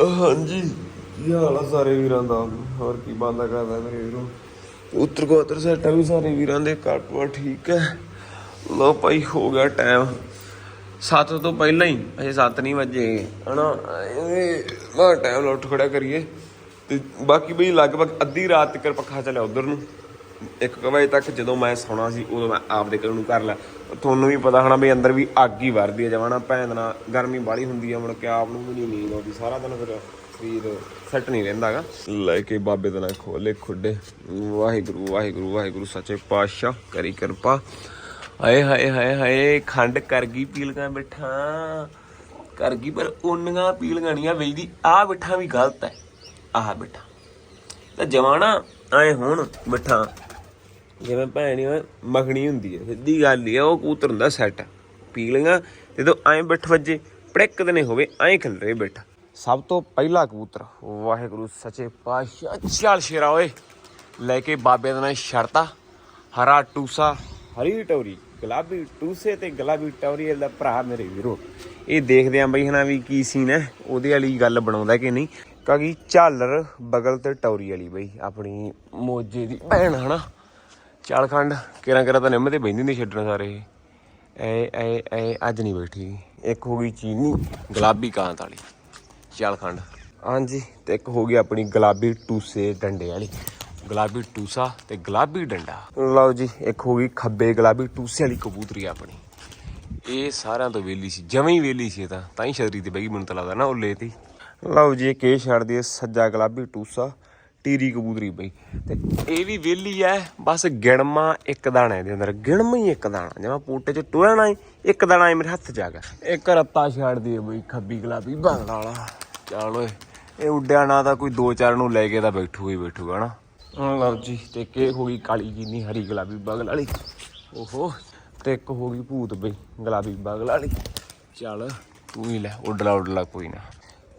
ਹਾਂਜੀ। ਕੀ ਹਾਲ ਆ ਸਾਰੇ ਵੀਰਾਂ ਦਾ? ਹੋਰ ਕੀ ਬੰਦਾ ਕਰਦਾ ਮੇਰੇ ਵੀਰੋ? ਉੱਤਰ ਗੋਤਰ ਸੈਟਾ ਵੀ ਸਾਰੇ ਵੀਰਾਂ ਦੇ ਕਾਟਵਾ ਠੀਕ ਹੈ। ਲੋ ਭਾਈ ਹੋ ਗਿਆ ਟਾਈਮ 7 ਤੋਂ ਪਹਿਲਾਂ ਹੀ ਅਜੇ 7 ਨਹੀਂ ਵਜੇ। ਹਨਾ ਇਹ ਮਾ ਟਾਈਮ ਉੱਠ ਖੜਿਆ ਕਰੀਏ। ਤੇ ਬਾਕੀ ਬਈ ਲਗਭਗ ਅੱਧੀ ਰਾਤ ਤੱਕ ਪੱਖਾ ਚੱਲਿਆ ਉਧਰ ਨੂੰ। ਇੱਕ ਵਜੇ ਤੱਕ ਜਦੋਂ ਮੈਂ ਸੌਣਾ ਸੀ, ਉਦੋਂ ਮੈਂ ਆਪਦੇ ਘਰ ਨੂੰ ਕਰ ਲਿਆ ਤੁਹਾਨੂੰ ਵੀ ਪਤਾ ਹੋਣਾ ਵੀ ਅੰਦਰ ਵੀ ਅੱਗ ਹੀ ਵਰਦੀ ਹੈ ਜਵਾਨਾ ਭੈਣ ਨਾਲ ਗਰਮੀ ਬਾਹਲੀ ਹੁੰਦੀ ਹੈ ਮੁੜ ਕੇ ਆਪ ਨੂੰ ਵੀ ਨਹੀਂ ਨੀਂਦ ਆਉਂਦੀ, ਸਾਰਾ ਦਿਨ ਫਿਰ ਸਰੀਰ ਸੈੱਟ ਨਹੀਂ ਰਹਿੰਦਾਗਾ ਲੈ ਕੇ ਬਾਬੇ ਦਾ ਨਾ ਖੋਲੇ ਖੁੱਡੇ। ਵਾਹਿਗੁਰੂ ਵਾਹਿਗੁਰੂ ਵਾਹਿਗੁਰੂ, ਸੱਚੇ ਪਾਤਸ਼ਾਹ, ਕਰੀ ਕਿਰਪਾ। ਹਾਏ ਹਾਏ ਹਾਏ ਹਾਏ, ਖੰਡ ਕਰ ਗਈ ਪੀਲਗਾ ਬਿਠਾ ਕਰ ਗਈ ਪਰ ਉਨੀਆਂ ਪੀਲਗਾਂ ਨਹੀਂ ਆ ਵੇਚਦੀ ਆ ਬਿਠਾ ਵੀ ਗਲਤ ਹੈ ਆਹ ਬਿਠਾ ਤਾਂ ਜਵਾਨਾ ਐ ਹੁਣ ਬਿਠਾ ਜਿਵੇਂ ਭੈਣੀ ਹੋਏ ਮੱਖਣੀ ਹੁੰਦੀ ਹੈ, ਸਿੱਧੀ ਗੱਲ ਹੀ ਆ ਉਹ ਕੂਤਰ ਹੁੰਦਾ ਸੈੱਟ ਪੀਲੀਆਂ ਜਦੋਂ ਐਂ ਬਿੱਠ ਵੱਜੇ ਪੜਿੱਕ ਦਨੇ ਹੋਵੇ, ਐਂ ਖਿਲ ਰਹੇ ਬਿੱਠ। ਸਭ ਤੋਂ ਪਹਿਲਾ ਕਬੂਤਰ, ਵਾਹਿਗੁਰੂ, ਸੱਚੇ ਪਾਤਸ਼ਾਹ, ਚੱਲ ਸ਼ੇਰਾ ਓਏ। ਲੈ ਕੇ ਬਾਬੇ ਦਾ ਨਾਂ ਸ਼ਰਤਾ ਹਰਾ ਟੂਸਾ, ਹਰੀ ਟੌਰੀ, ਗੁਲਾਬੀ ਟੂਸੇ ਤੇ ਗੁਲਾਬੀ ਟੌਰੀ ਦਾ ਭਰਾ ਮੇਰੇ ਵੀਰੋ। ਇਹ ਦੇਖਦੇ ਆਂ ਬਈ ਹਨਾ ਵੀ ਕੀ ਸੀਨ ਹੈ, ਉਹਦੇ ਵਾਲੀ ਗੱਲ ਬਣਾਉਂਦਾ ਕਿ ਨਹੀਂ? ਕਿਉਂਕਿ ਝਾਲਰ ਬਗਲ ਤੇ ਟੌਰੀ ਵਾਲੀ ਬਈ, ਆਪਣੀ ਮੋਜੇ ਦੀ ਭੈਣ, ਹਨਾ? ਚਾਲਖੰਡ ਕਿਰਾਂ ਕਿਰਾਂ ਤਾਂ ਨਿੰਮ ਤੇ ਬੈਂਦੀ ਨਹੀਂ ਛੱਡਣ ਸਾਰੇ। ਐ ਐ ਐ, ਅੱਜ ਨਹੀਂ ਬੈਠੀ। ਇੱਕ ਹੋ ਗਈ ਚੀਨੀ, ਗੁਲਾਬੀ ਕਾਂਤ ਵਾਲੀ ਚਾਲਖੰਡ ਹਾਂਜੀ, ਤੇ ਇੱਕ ਹੋ ਗਈ ਆਪਣੀ ਗੁਲਾਬੀ ਟੂਸੇ ਡੰਡੇ ਵਾਲੀ। ਗੁਲਾਬੀ ਟੂਸਾ ਤੇ ਗੁਲਾਬੀ ਡੰਡਾ। ਲਓ ਜੀ, ਇੱਕ ਹੋ ਗਈ ਖੱਬੇ ਗੁਲਾਬੀ ਟੂਸੇ ਵਾਲੀ ਕਬੂਤਰੀ ਆਪਣੀ। ਇਹ ਸਾਰਿਆਂ ਤੋਂ ਵੇਲੀ ਸੀ, ਜਮਾਂ ਹੀ ਵੇਲੀ ਸੀ ਇਹ ਤਾਂ। ਤਾਂ ਹੀ ਛਤਰੀ ਤੇ ਬਹਿ ਮੈਨੂੰ ਤਾਂ ਲੱਗਦਾ ਨਾ ਉੱਲੇ ਤੇ। ਲਓ ਜੀ, ਇੱਕ ਇਹ ਛੱਡ ਦਈਏ ਸੱਜਾ ਗੁਲਾਬੀ ਟੂਸਾ। ਟੀਰੀ ਕਬੂਤਰੀ ਬਈ। ਤੇ ਇਹ ਵੀ ਵਿਹਲੀ ਐ, ਬਸ ਗਿਣਮਾ ਇੱਕ ਦਾਣਾ ਇਹਦੇ ਅੰਦਰ, ਗਿਣਮਾ ਹੀ ਇੱਕ ਦਾਣਾ, ਜਿਵੇਂ ਪੂਟੇ ਚ ਟੋਇਣਾ ਹੀ ਇੱਕ ਦਾਣਾ ਹੀ ਮੇਰੇ ਹੱਥ ਚ ਆ ਗਿਆ। ਇੱਕ ਰੱਤਾ ਛੱਡ ਦਈਏ ਬਈ, ਖੱਬੀ ਗੁਲਾਬੀ ਬਾਗਲਾ ਵਾਲਾ। ਚੱਲ ਓਏ, ਇਹ ਉੱਡਿਆ ਨਾ ਤਾਂ ਕੋਈ ਦੋ ਚਾਰ ਨੂੰ ਲੈ ਕੇ ਤਾਂ ਬੈਠੂਗਾ ਹੀ ਬੈਠੂਗਾ ਨਾ। ਹੁਣ ਲਓ ਜੀ, ਤੇ ਕੇ ਹੋ ਗਈ ਕਾਲੀ ਜੀਨੀ ਹਰੀ ਗੁਲਾਬੀ ਬਗਲ ਵਾਲੀ। ਓਹੋ, ਤੇ ਇੱਕ ਹੋ ਗਈ ਭੂਤ ਬਈ, ਗੁਲਾਬੀ ਬਗਲ ਵਾਲੀ। ਚੱਲ ਤੂੰ ਹੀ ਲੈ ਉੱਡਲਾ ਉੱਡਲਾ ਕੋਈ ਨਾ।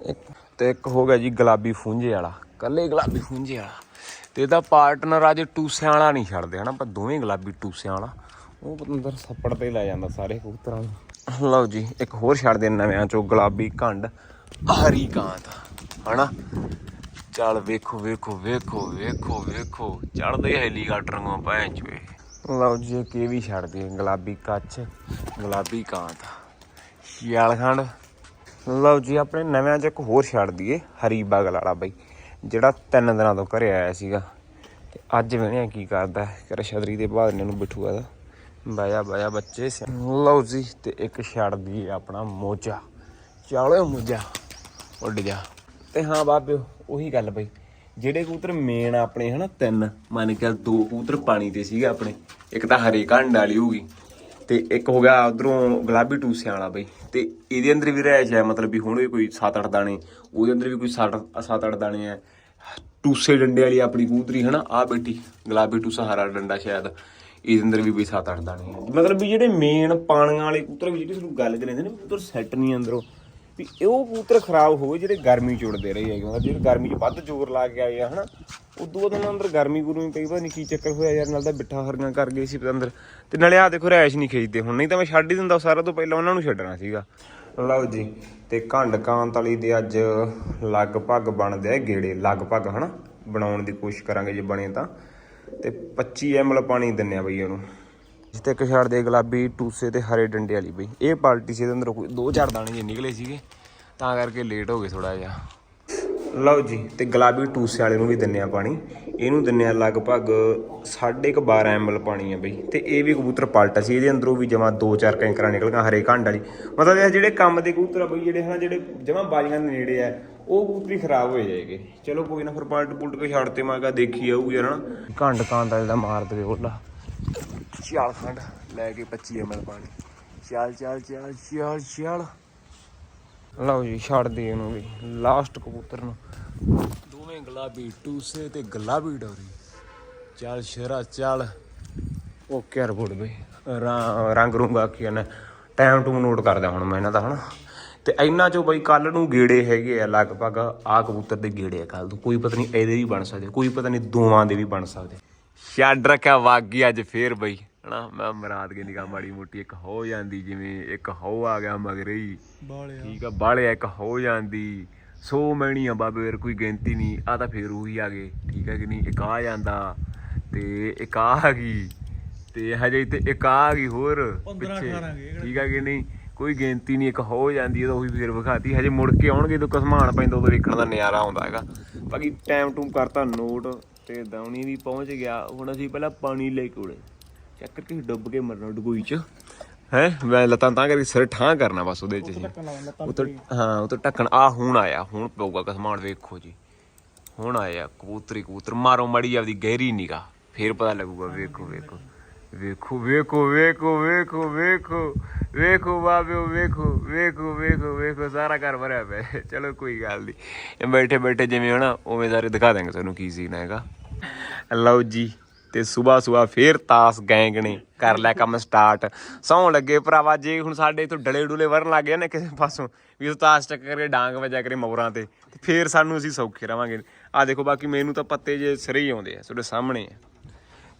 ਇੱਕ, ਤੇ ਇੱਕ ਹੋ ਗਿਆ ਜੀ ਗੁਲਾਬੀ ਫੁੰਝੇ ਵਾਲਾ। ਕੱਲੇ ਗੁਲਾਬੀ ਫੁੰਝੇ ਵਾਲਾ ਤੇ ਇਹਦਾ ਪਾਰਟਨਰ ਅੱਜ ਟੂਸਿਆਂ ਵਾਲਾ ਨਹੀਂ ਛੱਡਦੇ ਹਨਾ? ਪਰ ਦੋਵੇਂ ਗੁਲਾਬੀ ਟੂਸਿਆਂ ਵਾਲਾ। ਉਹ ਪਤੰਦਰ ਸੱਪੜ ਤੇ ਲੈ ਜਾਂਦਾ ਸਾਰੇ ਕਬੂਤਰਾਂ ਨੂੰ। ਲਓ ਜੀ ਇੱਕ ਹੋਰ ਛੱਡ ਦੇ ਨਵਿਆਂ ਚੋਂ ਗੁਲਾਬੀ ਕੰਡ ਹਰੀ ਕਾਂਤ ਹਨਾ? ਚੱਲ ਵੇਖੋ ਵੇਖੋ ਵੇਖੋ ਵੇਖੋ ਵੇਖੋ ਚੜਦੇ ਹੈਲੀਕਾਪਟਰ ਵਾਂਗੂ ਭੈਣ ਚੋਏ ਲਓ ਜੀ ਇੱਕ ਇਹ ਵੀ ਛੱਡ ਦੇ ਗੁਲਾਬੀ ਕੱਚ ਗੁਲਾਬੀ ਕਾਂਤ ਸ਼ਿਆਲ ਖੰਡ। ਲਓ ਜੀ ਆਪਣੇ ਨਵਿਆਂ ਚ ਇੱਕ ਹੋਰ ਛੱਡ ਦਈਏ ਹਰੀ ਬਗਲ ਵਾਲਾ ਬਈ। ਜਿਹੜਾ ਤਿੰਨ ਦਿਨਾਂ ਤੋਂ ਘਰੇ ਆਇਆ ਸੀਗਾ, ਤੇ ਅੱਜ ਵੇਣਿਆ ਕੀ ਕਰਦਾ ਕਰ ਛਤਰੀ ਦੇ ਬਾਹਰ ਨੂੰ ਬਿਠੂਆ ਦਾ। ਬਾਇਆ ਬਾਇਆ ਬੱਚੇ ਲਓ ਜੀ, ਤੇ ਇੱਕ ਛੱਡ ਦਈਏ ਆਪਣਾ ਮੋਜਾ। ਚਾਲਿਓ ਮੋਜਾ, ਉੱਡ ਜਾ। ਤੇ ਹਾਂ ਬਾਬਿਓ, ਉਹੀ ਗੱਲ ਬਈ। ਜਿਹੜੇ ਕਬੂਤਰ ਮੇਨ ਆਪਣੇ, ਹਨਾ, ਤਿੰਨ, ਮੰਨ ਕੇ ਦੋ ਕਬੂਤਰ ਪਾਣੀ ਤੇ ਸੀਗੇ ਆਪਣੇ। ਇੱਕ ਤਾਂ ਹਰੇ ਘੰਡ ਵਾਲੀ ਹੋਗੀ ਤੇ ਇੱਕ ਹੋ ਗਿਆ ਉਧਰੋਂ ਗੁਲਾਬੀ ਟੂਸਿਆਂ ਵਾਲਾ ਬਈ। ਤੇ ਇਹਦੇ ਅੰਦਰ ਵੀ ਰਹਿਸ਼ ਹੈ, ਮਤਲਬ ਵੀ ਹੁਣ ਵੀ ਕੋਈ 7-8 ਦਾਣੇ, ਉਹਦੇ ਅੰਦਰ ਵੀ ਕੋਈ 7-8 ਦਾਣੇ ਹੈ। ਟੂਸੇ ਡੰਡੇ ਵਾਲੀ ਆਪਣੀ ਕਬੂਤਰੀ ਹਨਾ ਆ ਬੇਟੀ ਗੁਲਾਬੀ ਟੂਸਾ ਹਰਾ ਡੰਡਾ ਸ਼ਾਇਦ, ਇਹਦੇ ਅੰਦਰ ਵੀ ਬਈ 7-8 ਦਾਣੇ ਹੈ। ਮਤਲਬ ਵੀ ਜਿਹੜੇ ਮੇਨ ਪਾਣੀਆਂ ਵਾਲੇ ਕੂਤਰ ਵੀ ਜਿਹੜੀ ਤੁਹਾਨੂੰ ਗੱਲ ਚ ਰਹਿੰਦੇ ਨੇ ਕੂਤਰ ਸੈੱਟ ਨਹੀਂ ਅੰਦਰੋਂ। ਵੀ ਉਹ ਕੂਤਰ ਖਰਾਬ ਹੋਏ ਜਿਹੜੇ ਗਰਮੀ ਚ ਉੜਦੇ ਰਹੇ ਹੈਗੇ, ਮਤਲਬ ਜਿਹੜੇ ਗਰਮੀ ਚ ਵੱਧ ਜ਼ੋਰ ਲਾ ਕੇ ਆਏ ਆ, ਹਨਾ। ਉਦੋਂ ਉਹਨਾਂ ਅੰਦਰ ਗਰਮੀ ਗੁਰਮੀ ਕਈ ਪਤਾ ਨਹੀਂ ਕੀ ਚੱਕਰ ਹੋਇਆ ਯਾਰ, ਨਾਲ ਤਾਂ ਬਿੱਠਾ ਹਰੀਆਂ ਕਰ ਗਏ ਸੀ ਅੰਦਰ। ਤੇ ਨਾਲੇ ਆ ਦੇਖੋ, ਰੈਸ਼ ਨਹੀਂ ਖਿੱਚਦੇ ਹੁਣ, ਨਹੀਂ ਤਾਂ ਮੈਂ ਛੱਡ ਹੀ ਦਿੰਦਾ ਸਾਰਾ ਤੋਂ ਪਹਿਲਾਂ ਉਹਨਾਂ ਨੂੰ ਛੱਡਣਾ ਸੀਗਾ। ਲਓ ਜੀ, ਤੇ ਘੰਡ ਕਾਂਤ ਵਾਲੀ ਦੇ ਅੱਜ ਲਗਭਗ ਬਣਦੇ ਆ ਗੇੜੇ, ਲਗਭਗ ਹਨਾ? ਬਣਾਉਣ ਦੀ ਕੋਸ਼ਿਸ਼ ਕਰਾਂਗੇ ਜੇ ਬਣੇ ਤਾਂ। ਤੇ 25 ml ਪਾਣੀ ਦਿੰਨੇ ਆ ਬਈ ਉਹਨੂੰ ਜਿਸ ਇੱਕ ਛੱਡ ਦੇ ਗੁਲਾਬੀ, ਟੂਸੇ ਤੇ ਹਰੇ ਡੰਡੇ ਵਾਲੀ ਬਈ। ਇਹ ਪਾਲਟੀ ਸੀ ਇਹਦੇ ਅੰਦਰ ਕੋਈ ਦੋ ਚਾਰ ਦਾਣੇ ਜੇ ਨਿਕਲੇ ਸੀਗੇ, ਤਾਂ ਕਰਕੇ ਲੇਟ ਹੋ ਗਏ ਥੋੜਾ ਜਿਹਾ। ਲਓ ਜੀ, ਤੇ ਗੁਲਾਬੀ, ਟੂਸੇ ਵਾਲੇ ਨੂੰ ਵੀ ਦਿੰਨੇ ਆ ਪਾਣੀ। ਇਹਨੂੰ ਦਿੰਨੇ ਆ ਲਗਭਗ 12.5 ml ਪਾਣੀ ਆ ਬਈ। ਤੇ ਇਹ ਵੀ ਕਬੂਤਰ ਪਲਟਾ ਸੀ ਇਹਦੇ ਅੰਦਰੋਂ ਵੀ ਜਮਾ ਦੋ ਚਾਰ ਕੈਂਕਰਾਂ ਨਿਕਲ ਗਈਆਂ ਹਰੇ ਘੰਡ ਵਾਲੀ। ਮਤਲਬ ਇਹ ਜਿਹੜੇ ਕੰਮ ਦੇ ਕਬੂਤਰ ਆ ਬਈ ਜਿਹੜੇ ਹਨ ਜਿਹੜੇ ਜਮਾ ਬਾਜੀਆਂ ਦੇ ਨੇੜੇ ਆ ਉਹ ਕਬੂਤਰੀ ਖਰਾਬ ਹੋ ਜਾਏਗੇ। ਚਲੋ ਕੋਈ ਨਾ ਫਿਰ ਪਲਟ ਪੁਲਟ ਕੇ ਛੱਡ ਤੇ ਮੈਂ ਕਿਹਾ ਦੇਖੀ ਆਊ ਯਾਰ ਹਨਾ। ਘੰਡ ਕਾਂਦਾ ਜਿਹੜਾ ਮਾਰ ਦੇਵੇ ਉਹਲਾ ਚਾਲ ਖੰਡ ਲੈ ਕੇ 25 ml ਪਾਣੀ। ਚੱਲ ਚੱਲ ਚੱਲ ਚੱਲ ਚੱਲ ਲਓ ਜੀ ਛੱਡ ਦੇ ਇਹਨੂੰ ਵੀ ਲਾਸਟ ਕਬੂਤਰ ਨੂੰ। ਦੋਵੇਂ ਗੁਲਾਬੀ ਟੂਸੇ ਤੇ ਗੁਲਾਬੀ ਡੋਰੀ। ਚੱਲ ਸ਼ੇਰਾ ਚੱਲ। ਓਕੇ ਰਿਪੋਰਟ ਬਈ। ਰੰਗ ਰੂੰਗਾ ਕੀ ਨੇ ਟਾਈਮ ਟੂ ਨੋਟ ਕਰਦਾ ਹੁਣ ਮੈਂ ਇਹਨਾਂ ਦਾ ਹਨਾ ਤੇ ਇੰਨਾ ਚੋਂ ਬਈ ਕੱਲ ਨੂੰ ਗੇੜੇ ਹੈਗੇ ਆ ਲਗਭਗ ਆ ਕਬੂਤਰ ਦੇ ਗੇੜੇ ਆ ਕੱਲ ਨੂੰ। ਕੋਈ ਪਤਾ ਨਹੀਂ ਇਹਦੇ ਵੀ ਬਣ ਸਕਦੇ ਕੋਈ ਪਤਾ ਨਹੀਂ ਦੋਵਾਂ ਦੇ ਵੀ ਬਣ ਸਕਦੇ। ਛੱਡ ਰੱਖਿਆ ਵਾਗੀ ਅੱਜ ਫੇਰ ਬਈ। ਹਨਾ ਮੈਂ ਮਰਾਦ ਕੇ ਨਿਗਾਹ ਮਾੜੀ ਮੋਟੀ ਇੱਕ ਹੋ ਜਾਂਦੀ ਜਿਵੇਂ ਇੱਕ ਹੋ ਆ ਗਿਆ ਮਗਰੇ ਹੀ ਠੀਕ ਆ ਬਾਲਿਆ ਇੱਕ ਹੋ ਜਾਂਦੀ। ਸੋ ਮੈਣੀ ਆ ਬਾਬੇ ਯਾਰ ਕੋਈ ਗਿਣਤੀ ਨਹੀਂ ਆ ਤਾਂ ਫੇਰ ਉਹੀ ਆ ਗਏ ਠੀਕ ਹੈ ਕਿ ਨਹੀਂ? ਇੱਕ ਆ ਜਾਂਦਾ ਤੇ ਇੱਕ ਆ ਗਈ ਤੇ ਹਜੇ ਤੇ ਇੱਕ ਆ ਗਈ ਹੋਰ 15 ਪਿੱਛੇ 18 ਗਏ ਠੀਕ ਹੈ ਕਿ ਨਹੀਂ? ਕੋਈ ਗਿਣਤੀ ਨਹੀਂ ਇੱਕ ਹੋ ਜਾਂਦੀ ਹੈ ਤਾਂ ਉਹੀ ਫੇਰ ਵਿਖਾਤੀ। ਹਜੇ ਮੁੜ ਕੇ ਆਉਣਗੇ ਜਦੋਂ ਕਸਮਾਨ ਪੈਂਦਾ ਉਦੋਂ ਵੇਖਣ ਦਾ ਨਜ਼ਾਰਾ ਆਉਂਦਾ ਹੈਗਾ। ਬਾਕੀ ਟਾਈਮ ਟੂਮ ਕਰਤਾ ਨੋਟ ਤੇ ਦੌਣੀ ਵੀ ਪਹੁੰਚ ਗਿਆ। ਹੁਣ ਅਸੀਂ ਪਹਿਲਾਂ ਪਾਣੀ ਲੈ ਕੇ ਉੜੇ ਚੱਕਰ ਕਿ ਡੁੱਬ ਕੇ ਮਰਨਾ ਡਗੋਈ ਚ। ਹੈ? ਮੈਂ ਲਤਾਂ ਤਾਂ ਕਰਕੇ ਸਿਰ ਠਾਂ ਕਰਨਾ ਬਸ ਉਹਦੇ ਚ ਉਤਰ ਹਾਂ ਉਤਰ ਢੱਕਣ ਆ ਹੁਣ ਆਇਆ ਹੁਣ ਪਊਗਾ ਕਸਮਾਨ ਵੇਖੋ ਜੀ। ਹੁਣ ਆਇਆ ਕਬੂਤਰੀ ਕਬੂਤਰ। ਮਾਰੋ ਮੜੀ ਆਪਦੀ ਗਹਿਰੀ ਨਿਗਾ ਫੇਰ ਪਤਾ ਲੱਗੂਗਾ ਵੇਖੋ ਵੇਖੋ। ਵੇਖੋ ਵੇਖੋ ਵੇਖੋ ਵੇਖੋ ਵੇਖੋ ਵੇਖੋ ਬਾਬਿਓ ਵੇਖੋ ਵੇਖੋ ਵੇਖੋ ਵੇਖੋ ਸਾਰਾ ਘਰ ਭਰਿਆ ਪਿਆ। ਚਲੋ ਕੋਈ ਗੱਲ ਨਹੀਂ ਇਹ ਬੈਠੇ ਬੈਠੇ ਜਿਵੇਂ ਹਨਾ ਉਵੇਂ ਸਾਰੇ ਦਿਖਾ ਦਾਂਗੇ ਤੁਹਾਨੂੰ ਕੀ ਸੀਨ ਹੈਗਾ। ਲਓ ਜੀ। ਤੇ ਸਵੇਰ ਸਵੇਰ ਫੇਰ ਤਾਸ ਗੈਂਗ ਨੇ ਕਰ ਲਿਆ ਕੰਮ ਸਟਾਰਟ ਸੌਣ ਲੱਗੇ ਭਰਾਵਾ, ਜੇ ਹੁਣ ਸਾਡੇ ਇਥੋਂ ਡਲੇ ਡੁਲੇ ਵਰਨ ਲੱਗ ਗਏ ਨਾ ਕਿਸੇ ਪਾਸੋਂ, ਵੀ ਤਾਸ ਚੱਕ ਕਰਕੇ ਡਾਂਗ ਵਜਾ ਕਰੇ ਮੋਰਾਂ ਤੇ ਤੇ ਫੇਰ ਸਾਨੂੰ ਅਸੀਂ ਸੌਖੇ ਰਵਾਂਗੇ। ਆ ਦੇਖੋ ਬਾਕੀ ਮੈਨੂੰ ਤਾਂ ਪੱਤੇ ਜੇ ਸਿਰੇ ਹੀ ਆਉਂਦੇ ਆ, ਤੁਹਾਡੇ ਸਾਹਮਣੇ ਆ।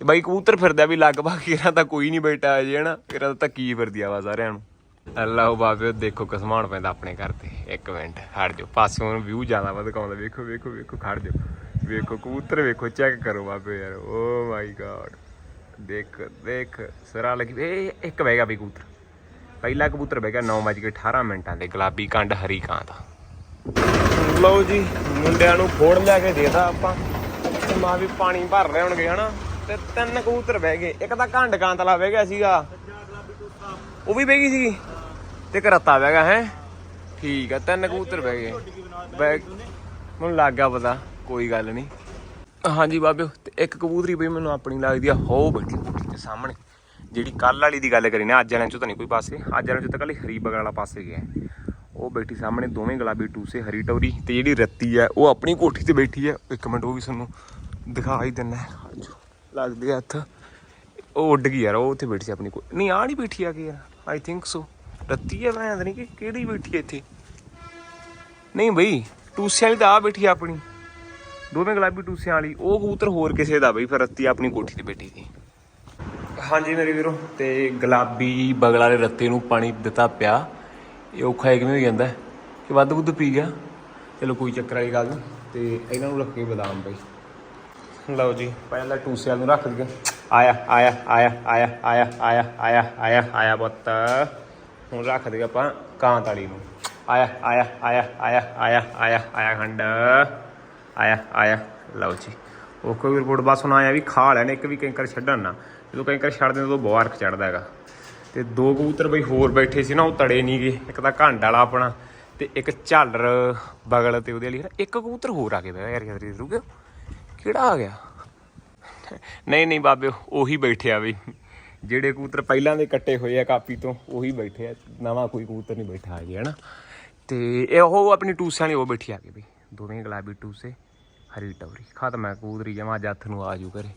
ਤੇ ਬਾਈ ਕਬੂਤਰ ਫਿਰਦਾ ਵੀ ਲਗਭਗ ਇਹਨਾਂ ਤਾਂ ਕੋਈ ਨਹੀਂ ਬੈਠਾ ਅਜੇ ਹਨਾ ਇਹਦਾ ਤਾਂ ਕੀ ਫਿਰਦੀ ਆ ਵਾ ਸਾਰਿਆਂ ਨੂੰ। ਅੱਲਾਹ ਬਾਬੇ ਦੇਖੋ ਕਸਮਾਨ ਪੈਂਦਾ ਆਪਣੇ ਘਰ ਤੇ, ਇੱਕ ਮਿੰਟ, ਖੜ ਜਾਓ। ਪਾਸੋਂ ਵਿਊ ਜ਼ਿਆਦਾ ਵਧਕਾਉਂਦਾ ਵੇਖੋ ਵੇਖੋ ਵੇਖੋ, ਖੜ ਜਾਓ। ਵੇਖੋ, ਕਬੂਤਰ ਵੇਖੋ ਚੈੱਕ ਕਰੋ ਬਾਬੇ ਯਾਰ। ਓ ਮਾਈ ਗॉड ਦੇਖ ਦੇਖ, ਸਰਾ ਲੱਗੀ ਏ ਇੱਕ ਬਹਿ ਗਿਆ ਵੀ ਕਬੂਤਰ। ਪਹਿਲਾ ਕਬੂਤਰ ਬਹਿ ਗਿਆ 9:18 ਮਿੰਟਾਂ ਦੇ, ਗੁਲਾਬੀ ਕੰਡ ਹਰੀ ਕਾਂ ਦਾ। ਲਓ ਜੀ, ਮੁੰਡਿਆਂ ਨੂੰ ਫੋੜ ਲਿਆ ਕੇ ਦੇਦਾ ਆਪਾਂ। ਮਾਂ ਵੀ ਪਾਣੀ ਭਰ ਰਹੇ ਹੋਣਗੇ, ਹਨਾ? ਤੇ ਤਿੰਨ ਕਬੂਤਰ ਬਹਿ ਗਏ। ਇੱਕ ਤਾਂ ਘੰਡ ਕਾਂਤਲਾ ਬਹਿ ਗਿਆ ਸੀਗਾ। ਉਹ ਵੀ ਬਹਿ ਗਈ ਸੀਗੀ। ਤੇ ਰੱਤਾ ਬਹਿ ਗਿਆ, ਹੈ? ਠੀਕ ਆ, ਤਿੰਨ ਕਬੂਤਰ ਬਹਿ ਗਏ। ਬਹਿ ਮੈਨੂੰ ਲੱਗ ਗਿਆ ਪਤਾ। ਕੋਈ ਗੱਲ ਨਹੀਂ। ਹਾਂਜੀ ਬਾਬਿਓ, ਤੇ ਇੱਕ ਕਬੂਤਰੀ ਬਈ ਮੈਨੂੰ ਆਪਣੀ ਲੱਗਦੀ ਆ, ਹੋ ਬੈਠੀ ਕੋਠੀ ਦੇ ਸਾਹਮਣੇ। ਜਿਹੜੀ ਕੱਲ ਵਾਲੀ ਦੀ ਗੱਲ ਕਰੀ ਨਾ, ਅੱਜ ਵਾਲਿਆਂ ਚੋਂ ਤਾਂ ਨਹੀਂ ਕੋਈ ਪਾਸੇ। ਅੱਜ ਵਾਲਿਆਂ ਚੋਂ ਤਾਂ ਕੱਲ ਹਰੀ ਬਗਲ ਵਾਲਾ ਪਾਸੇ ਗਿਆ। ਉਹ ਬੈਠੀ ਸਾਹਮਣੇ, ਦੋਵੇਂ ਗੁਲਾਬੀ ਟੂਸੇ, ਹਰੀ ਟੌਰੀ ਤੇ ਜਿਹੜੀ ਰੱਤੀ ਆ, ਉਹ ਆਪਣੀ ਕੋਠੀ ਤੇ ਬੈਠੀ ਆ। ਇੱਕ ਮਿੰਟ, ਉਹ ਵੀ ਸਾਨੂੰ ਦਿਖਾ ਹੀ ਦਿੰਨਾ ਹਜੋ ਲੱਗਦੇ ਹੱਥ। ਉਹ ਉੱਡ ਗਈ ਯਾਰ, ਉਹ ਉੱਥੇ ਬੈਠੀ ਸੀ ਆਪਣੀ ਕੋ ਨਹੀਂ ਆ ਨਹੀਂ ਬੈਠੀ ਆ ਕਿ ਯਾਰ। ਆਈ ਥਿੰਕ ਸੋ ਰੱਤੀ ਹੈ ਮੈਂ ਨਹੀਂ ਕਿ ਕਿਹੜੀ ਬੈਠੀ ਹੈ ਇੱਥੇ? ਨਹੀਂ ਬਈ ਟੂਸਿਆਂ ਵਾਲੀ ਤਾਂ ਆ ਬੈਠੀ ਆ ਆਪਣੀ। ਦੋਵੇਂ ਗੁਲਾਬੀ ਟੂਸਿਆਂ ਵਾਲੀ ਉਹ ਕਬੂਤਰ ਹੋਰ ਕਿਸੇ ਦਾ ਬਈ ਫਿਰ ਰੱਤੀ ਆਪਣੀ ਕੋਠੀ ਤੇ ਬੈਠੀ ਸੀ ਹਾਂਜੀ ਮੇਰੇ ਵੀਰੋ ਤੇ ਗੁਲਾਬੀ ਬਗਲ ਵਾਲੇ ਰੱਤੇ ਨੂੰ ਪਾਣੀ ਦਿੱਤਾ ਪਿਆ ਇਹ ਔਖਾ ਕਿਵੇਂ ਹੋ ਜਾਂਦਾ ਕਿ ਵੱਧ ਬੁੱਧ ਪੀ ਗਿਆ ਚਲੋ ਕੋਈ ਚੱਕਰ ਵਾਲੀ ਗੱਲ ਨਹੀਂ ਤੇ ਇਹਨਾਂ ਨੂੰ ਰੱਖੇ ਬਦਾਮ ਬਈ ਲਓ ਜੀ ਪਹਿਲਾਂ ਟੂਸੇ ਵਾਲ ਨੂੰ ਰੱਖ ਦਿਓ ਆਇਆ ਆਇਆ ਆਇਆ ਆਇਆ ਆਇਆ ਆਇਆ ਆਇਆ ਆਇਆ ਆਇਆ ਪੁੱਤ ਹੁਣ ਰੱਖ ਦਈਏ ਆਪਾਂ ਕਾਂ ਤਾਲੀ ਨੂੰ ਆਇਆ ਆਇਆ ਆਇਆ ਆਇਆ ਆਇਆ ਆਇਆ ਆਇਆ ਖੰਡ ਆਇਆ ਆਇਆ। ਲਓ ਜੀ। ਉਹ ਕੋਈ ਰਿਪੋਰਟ ਬਸ ਹੁਣ ਆਇਆ ਵੀ ਖਾ ਲੈਣ, ਇੱਕ ਵੀ ਕੈਂਕਰ ਛੱਡਣ ਨਾ। ਜਦੋਂ ਕੈਂਕਰ ਛੱਡ ਦਿੰਦੇ, ਉਦੋਂ ਬਹੁਤ ਅਰਖ ਚੜਦਾ ਹੈਗਾ। ਤੇ ਦੋ ਕਬੂਤਰ ਬਈ ਹੋਰ ਬੈਠੇ ਸੀ ਨਾ, ਉਹ ਤੜੇ ਨਹੀਂ ਗਏ ਇੱਕ ਤਾਂ ਘੰਡ ਵਾਲਾ ਆਪਣਾ ਤੇ ਇੱਕ ਝਾਲਰ ਬਗਲ ਤੇ ਉਹਦੇ ਵਾਲੀ ਇੱਕ ਕਬੂਤਰ ਹੋਰ ਆ ਕੇ ਬਹਿ ਗਿਆ ਯਾਰ ਰੁਕ ਕਿਹੜਾ ਆ ਗਿਆ? ਨਹੀਂ ਨਹੀਂ ਬਾਬੇ ਉਹੀ ਬੈਠੇ ਆ ਬਈ ਜਿਹੜੇ ਕਬੂਤਰ ਪਹਿਲਾਂ ਦੇ ਕੱਟੇ ਹੋਏ ਆ ਕਾਪੀ ਤੋਂ, ਉਹੀ ਬੈਠੇ ਆ। ਨਵਾਂ ਕੋਈ ਕਬੂਤਰ ਨਹੀਂ ਬੈਠਾ ਹਜੇ, ਹਨਾ। ਤੇ ਇਹ ਉਹ ਆਪਣੀ ਟੂਸਿਆਂ ਵਾਲੀ ਉਹ ਬੈਠੀ ਆ ਕੇ ਬਈ ਦੋਵੇਂ ਗੁਲਾਬੀ ਟੂਸੇ ਹਰੀ ਟੌਰੀ। ਖਤਮ ਹੈ ਕਬੂਤਰੀ ਜਮਾ ਜੱਥ ਨੂੰ ਆਜੂ ਕਰੇ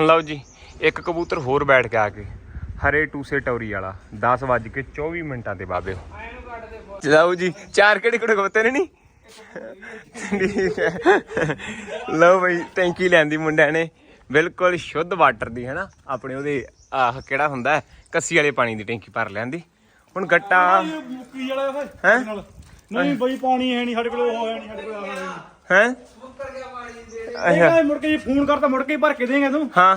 ਲਓ ਜੀ ਇੱਕ ਕਬੂਤਰ ਹੋਰ ਬੈਠ ਕੇ ਆ ਕੇ ਹਰੇ ਟੂਸੇ ਟੌਰੀ ਵਾਲਾ 10 ਵੱਜ ਕੇ 24 ਮਿੰਟਾਂ ਤੇ ਬਾਬੇ ਲਓ ਜੀ ਚਾਰ ਕਿਹੜੇ ਕਿਹੜੇ ਕਬੂਤਰ ਨੇ ਨਹੀਂ ਲਓ ਬਈ ਟੈਂਕੀ ਲੈਂਦੀ ਮੁੰਡਿਆਂ ਨੇ। ਬਿਲਕੁਲ ਸ਼ੁੱਧ ਵਾਟਰ ਦੀ ਹੈਨਾ? ਆਪਣੇ ਉਹਦੇ ਆਹ ਕਿਹੜਾ ਹੁੰਦਾ ਕੱਸੀ ਵਾਲੇ ਪਾਣੀ ਦੀ ਟੈਂਕੀ ਭਰ ਲੈਂਦੀ ਹੁਣ ਗੱਟਾ ਮੁੱਕੀ ਵਾਲਾ ਓਏ ਹੈਂ? ਨਹੀਂ ਬਈ ਪਾਣੀ ਹੈ ਨਹੀਂ ਸਾਡੇ ਕੋਲ ਉਹ ਹੈ ਨਹੀਂ ਸਾਡੇ ਕੋਲ ਆਹ ਹੈ ਹੈ? ਨਹੀਂ ਇਹ ਮੁੜ ਕੇ ਜੇ ਫੋਨ ਕਰਤਾ ਮੁੜ ਕੇ ਹੀ ਭਰ ਕੇ ਦੇਂਗਾ ਤੂੰ। ਹਾਂ।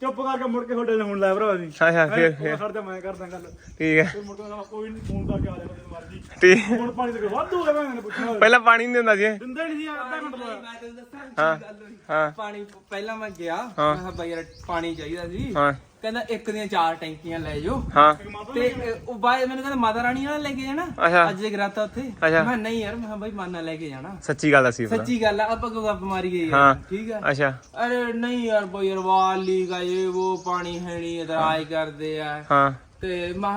ਚੁੱਪ ਕਰਕੇ ਮੁੜ ਕੇ ਤੁਹਾਡੇ ਨਾਲ ਹੁਣ ਲੈ ਭਰਾ ਜੀ। ਅੱਛਾ ਫਿਰ ਫਿਰ। ਛੱਡ ਤੇ ਮੈਂ ਕਰਦਾ ਗੱਲ। ਠੀਕ ਹੈ। ਫਿਰ ਮੁੜ ਕੇ ਕਹਿੰਦਾ ਕੋਈ ਨਹੀਂ ਫੋਨ ਕਰਕੇ ਆ ਜਦੋਂ ਮਰਜ਼ੀ। ਠੀਕ। ਹੁਣ ਪਾਣੀ ਦੇ ਵਾਧੂ ਲਗਾ ਮੈਨੇ ਪੁੱਛਣਾ। ਪਹਿਲਾਂ ਪਾਣੀ ਨਹੀਂ ਦਿੰਦਾ ਜੀ ਦਿੰਦੇ ਨਹੀਂ ਸੀ ਯਾਰ ਅੱਧਾ ਘੰਟਾ ਲਾਇਆ ਮੈਂ ਤੈਨੂੰ ਦੱਸਾਂ ਹਾਂ ਗੱਲ ਹੋਈ। ਹਾਂ। ਪਾਣੀ ਪਹਿਲਾਂ ਮੈਂ ਗਿਆ। ਹਾਂ। ਮੈਂ ਕਿਹਾ ਬਾਈ ਯਾਰ ਪਾਣੀ ਚਾਹੀਦਾ ਸੀ। ਹਾਂ। ਕਹਿੰਦਾ ਇੱਕ ਦੀਆਂ ਚਾਰ ਟੈਂਕੀਆਂ ਲੈ ਜਾਓ। ਹਾਂ। ਤੇ ਉਹ ਬਾਈ ਮੈਨੂੰ ਕਹਿੰਦਾ ਮਾਤਾ ਰਾਣੀ ਨਾਲ ਲੈ ਕੇ ਜਾਣਾ। ਅੱਜ ਜਗਰਾਤਾ ਉੱਥੇ। ਮੈਂ ਨਹੀਂ ਯਾਰ ਮੈਂ ਬਾਈ ਮਾਨਾ ਲੈ ਕੇ ਜਾਣਾ। ਸੱਚੀ ਗੱਲ ਸੀ ਸੱਚੀ ਗੱਲ ਆ ਆਪਾਂ ਕੋ ਗੱਪ ਗਈ ਹਾਂ। ਠੀਕ ਆ? ਅੱਛਾ। ਅਰੇ ਨਹੀਂ ਯਾਰ ਬਾਈ ਯਾਰ ਵਾਲੀ ਗਾ ਇਹ ਉਹ ਪਾਣੀ ਹੈ ਨਹੀਂ ਇਤਰਾਜ ਕਰਦੇ ਆ। ਹਾਂ। ਤੇ ਮੈਂ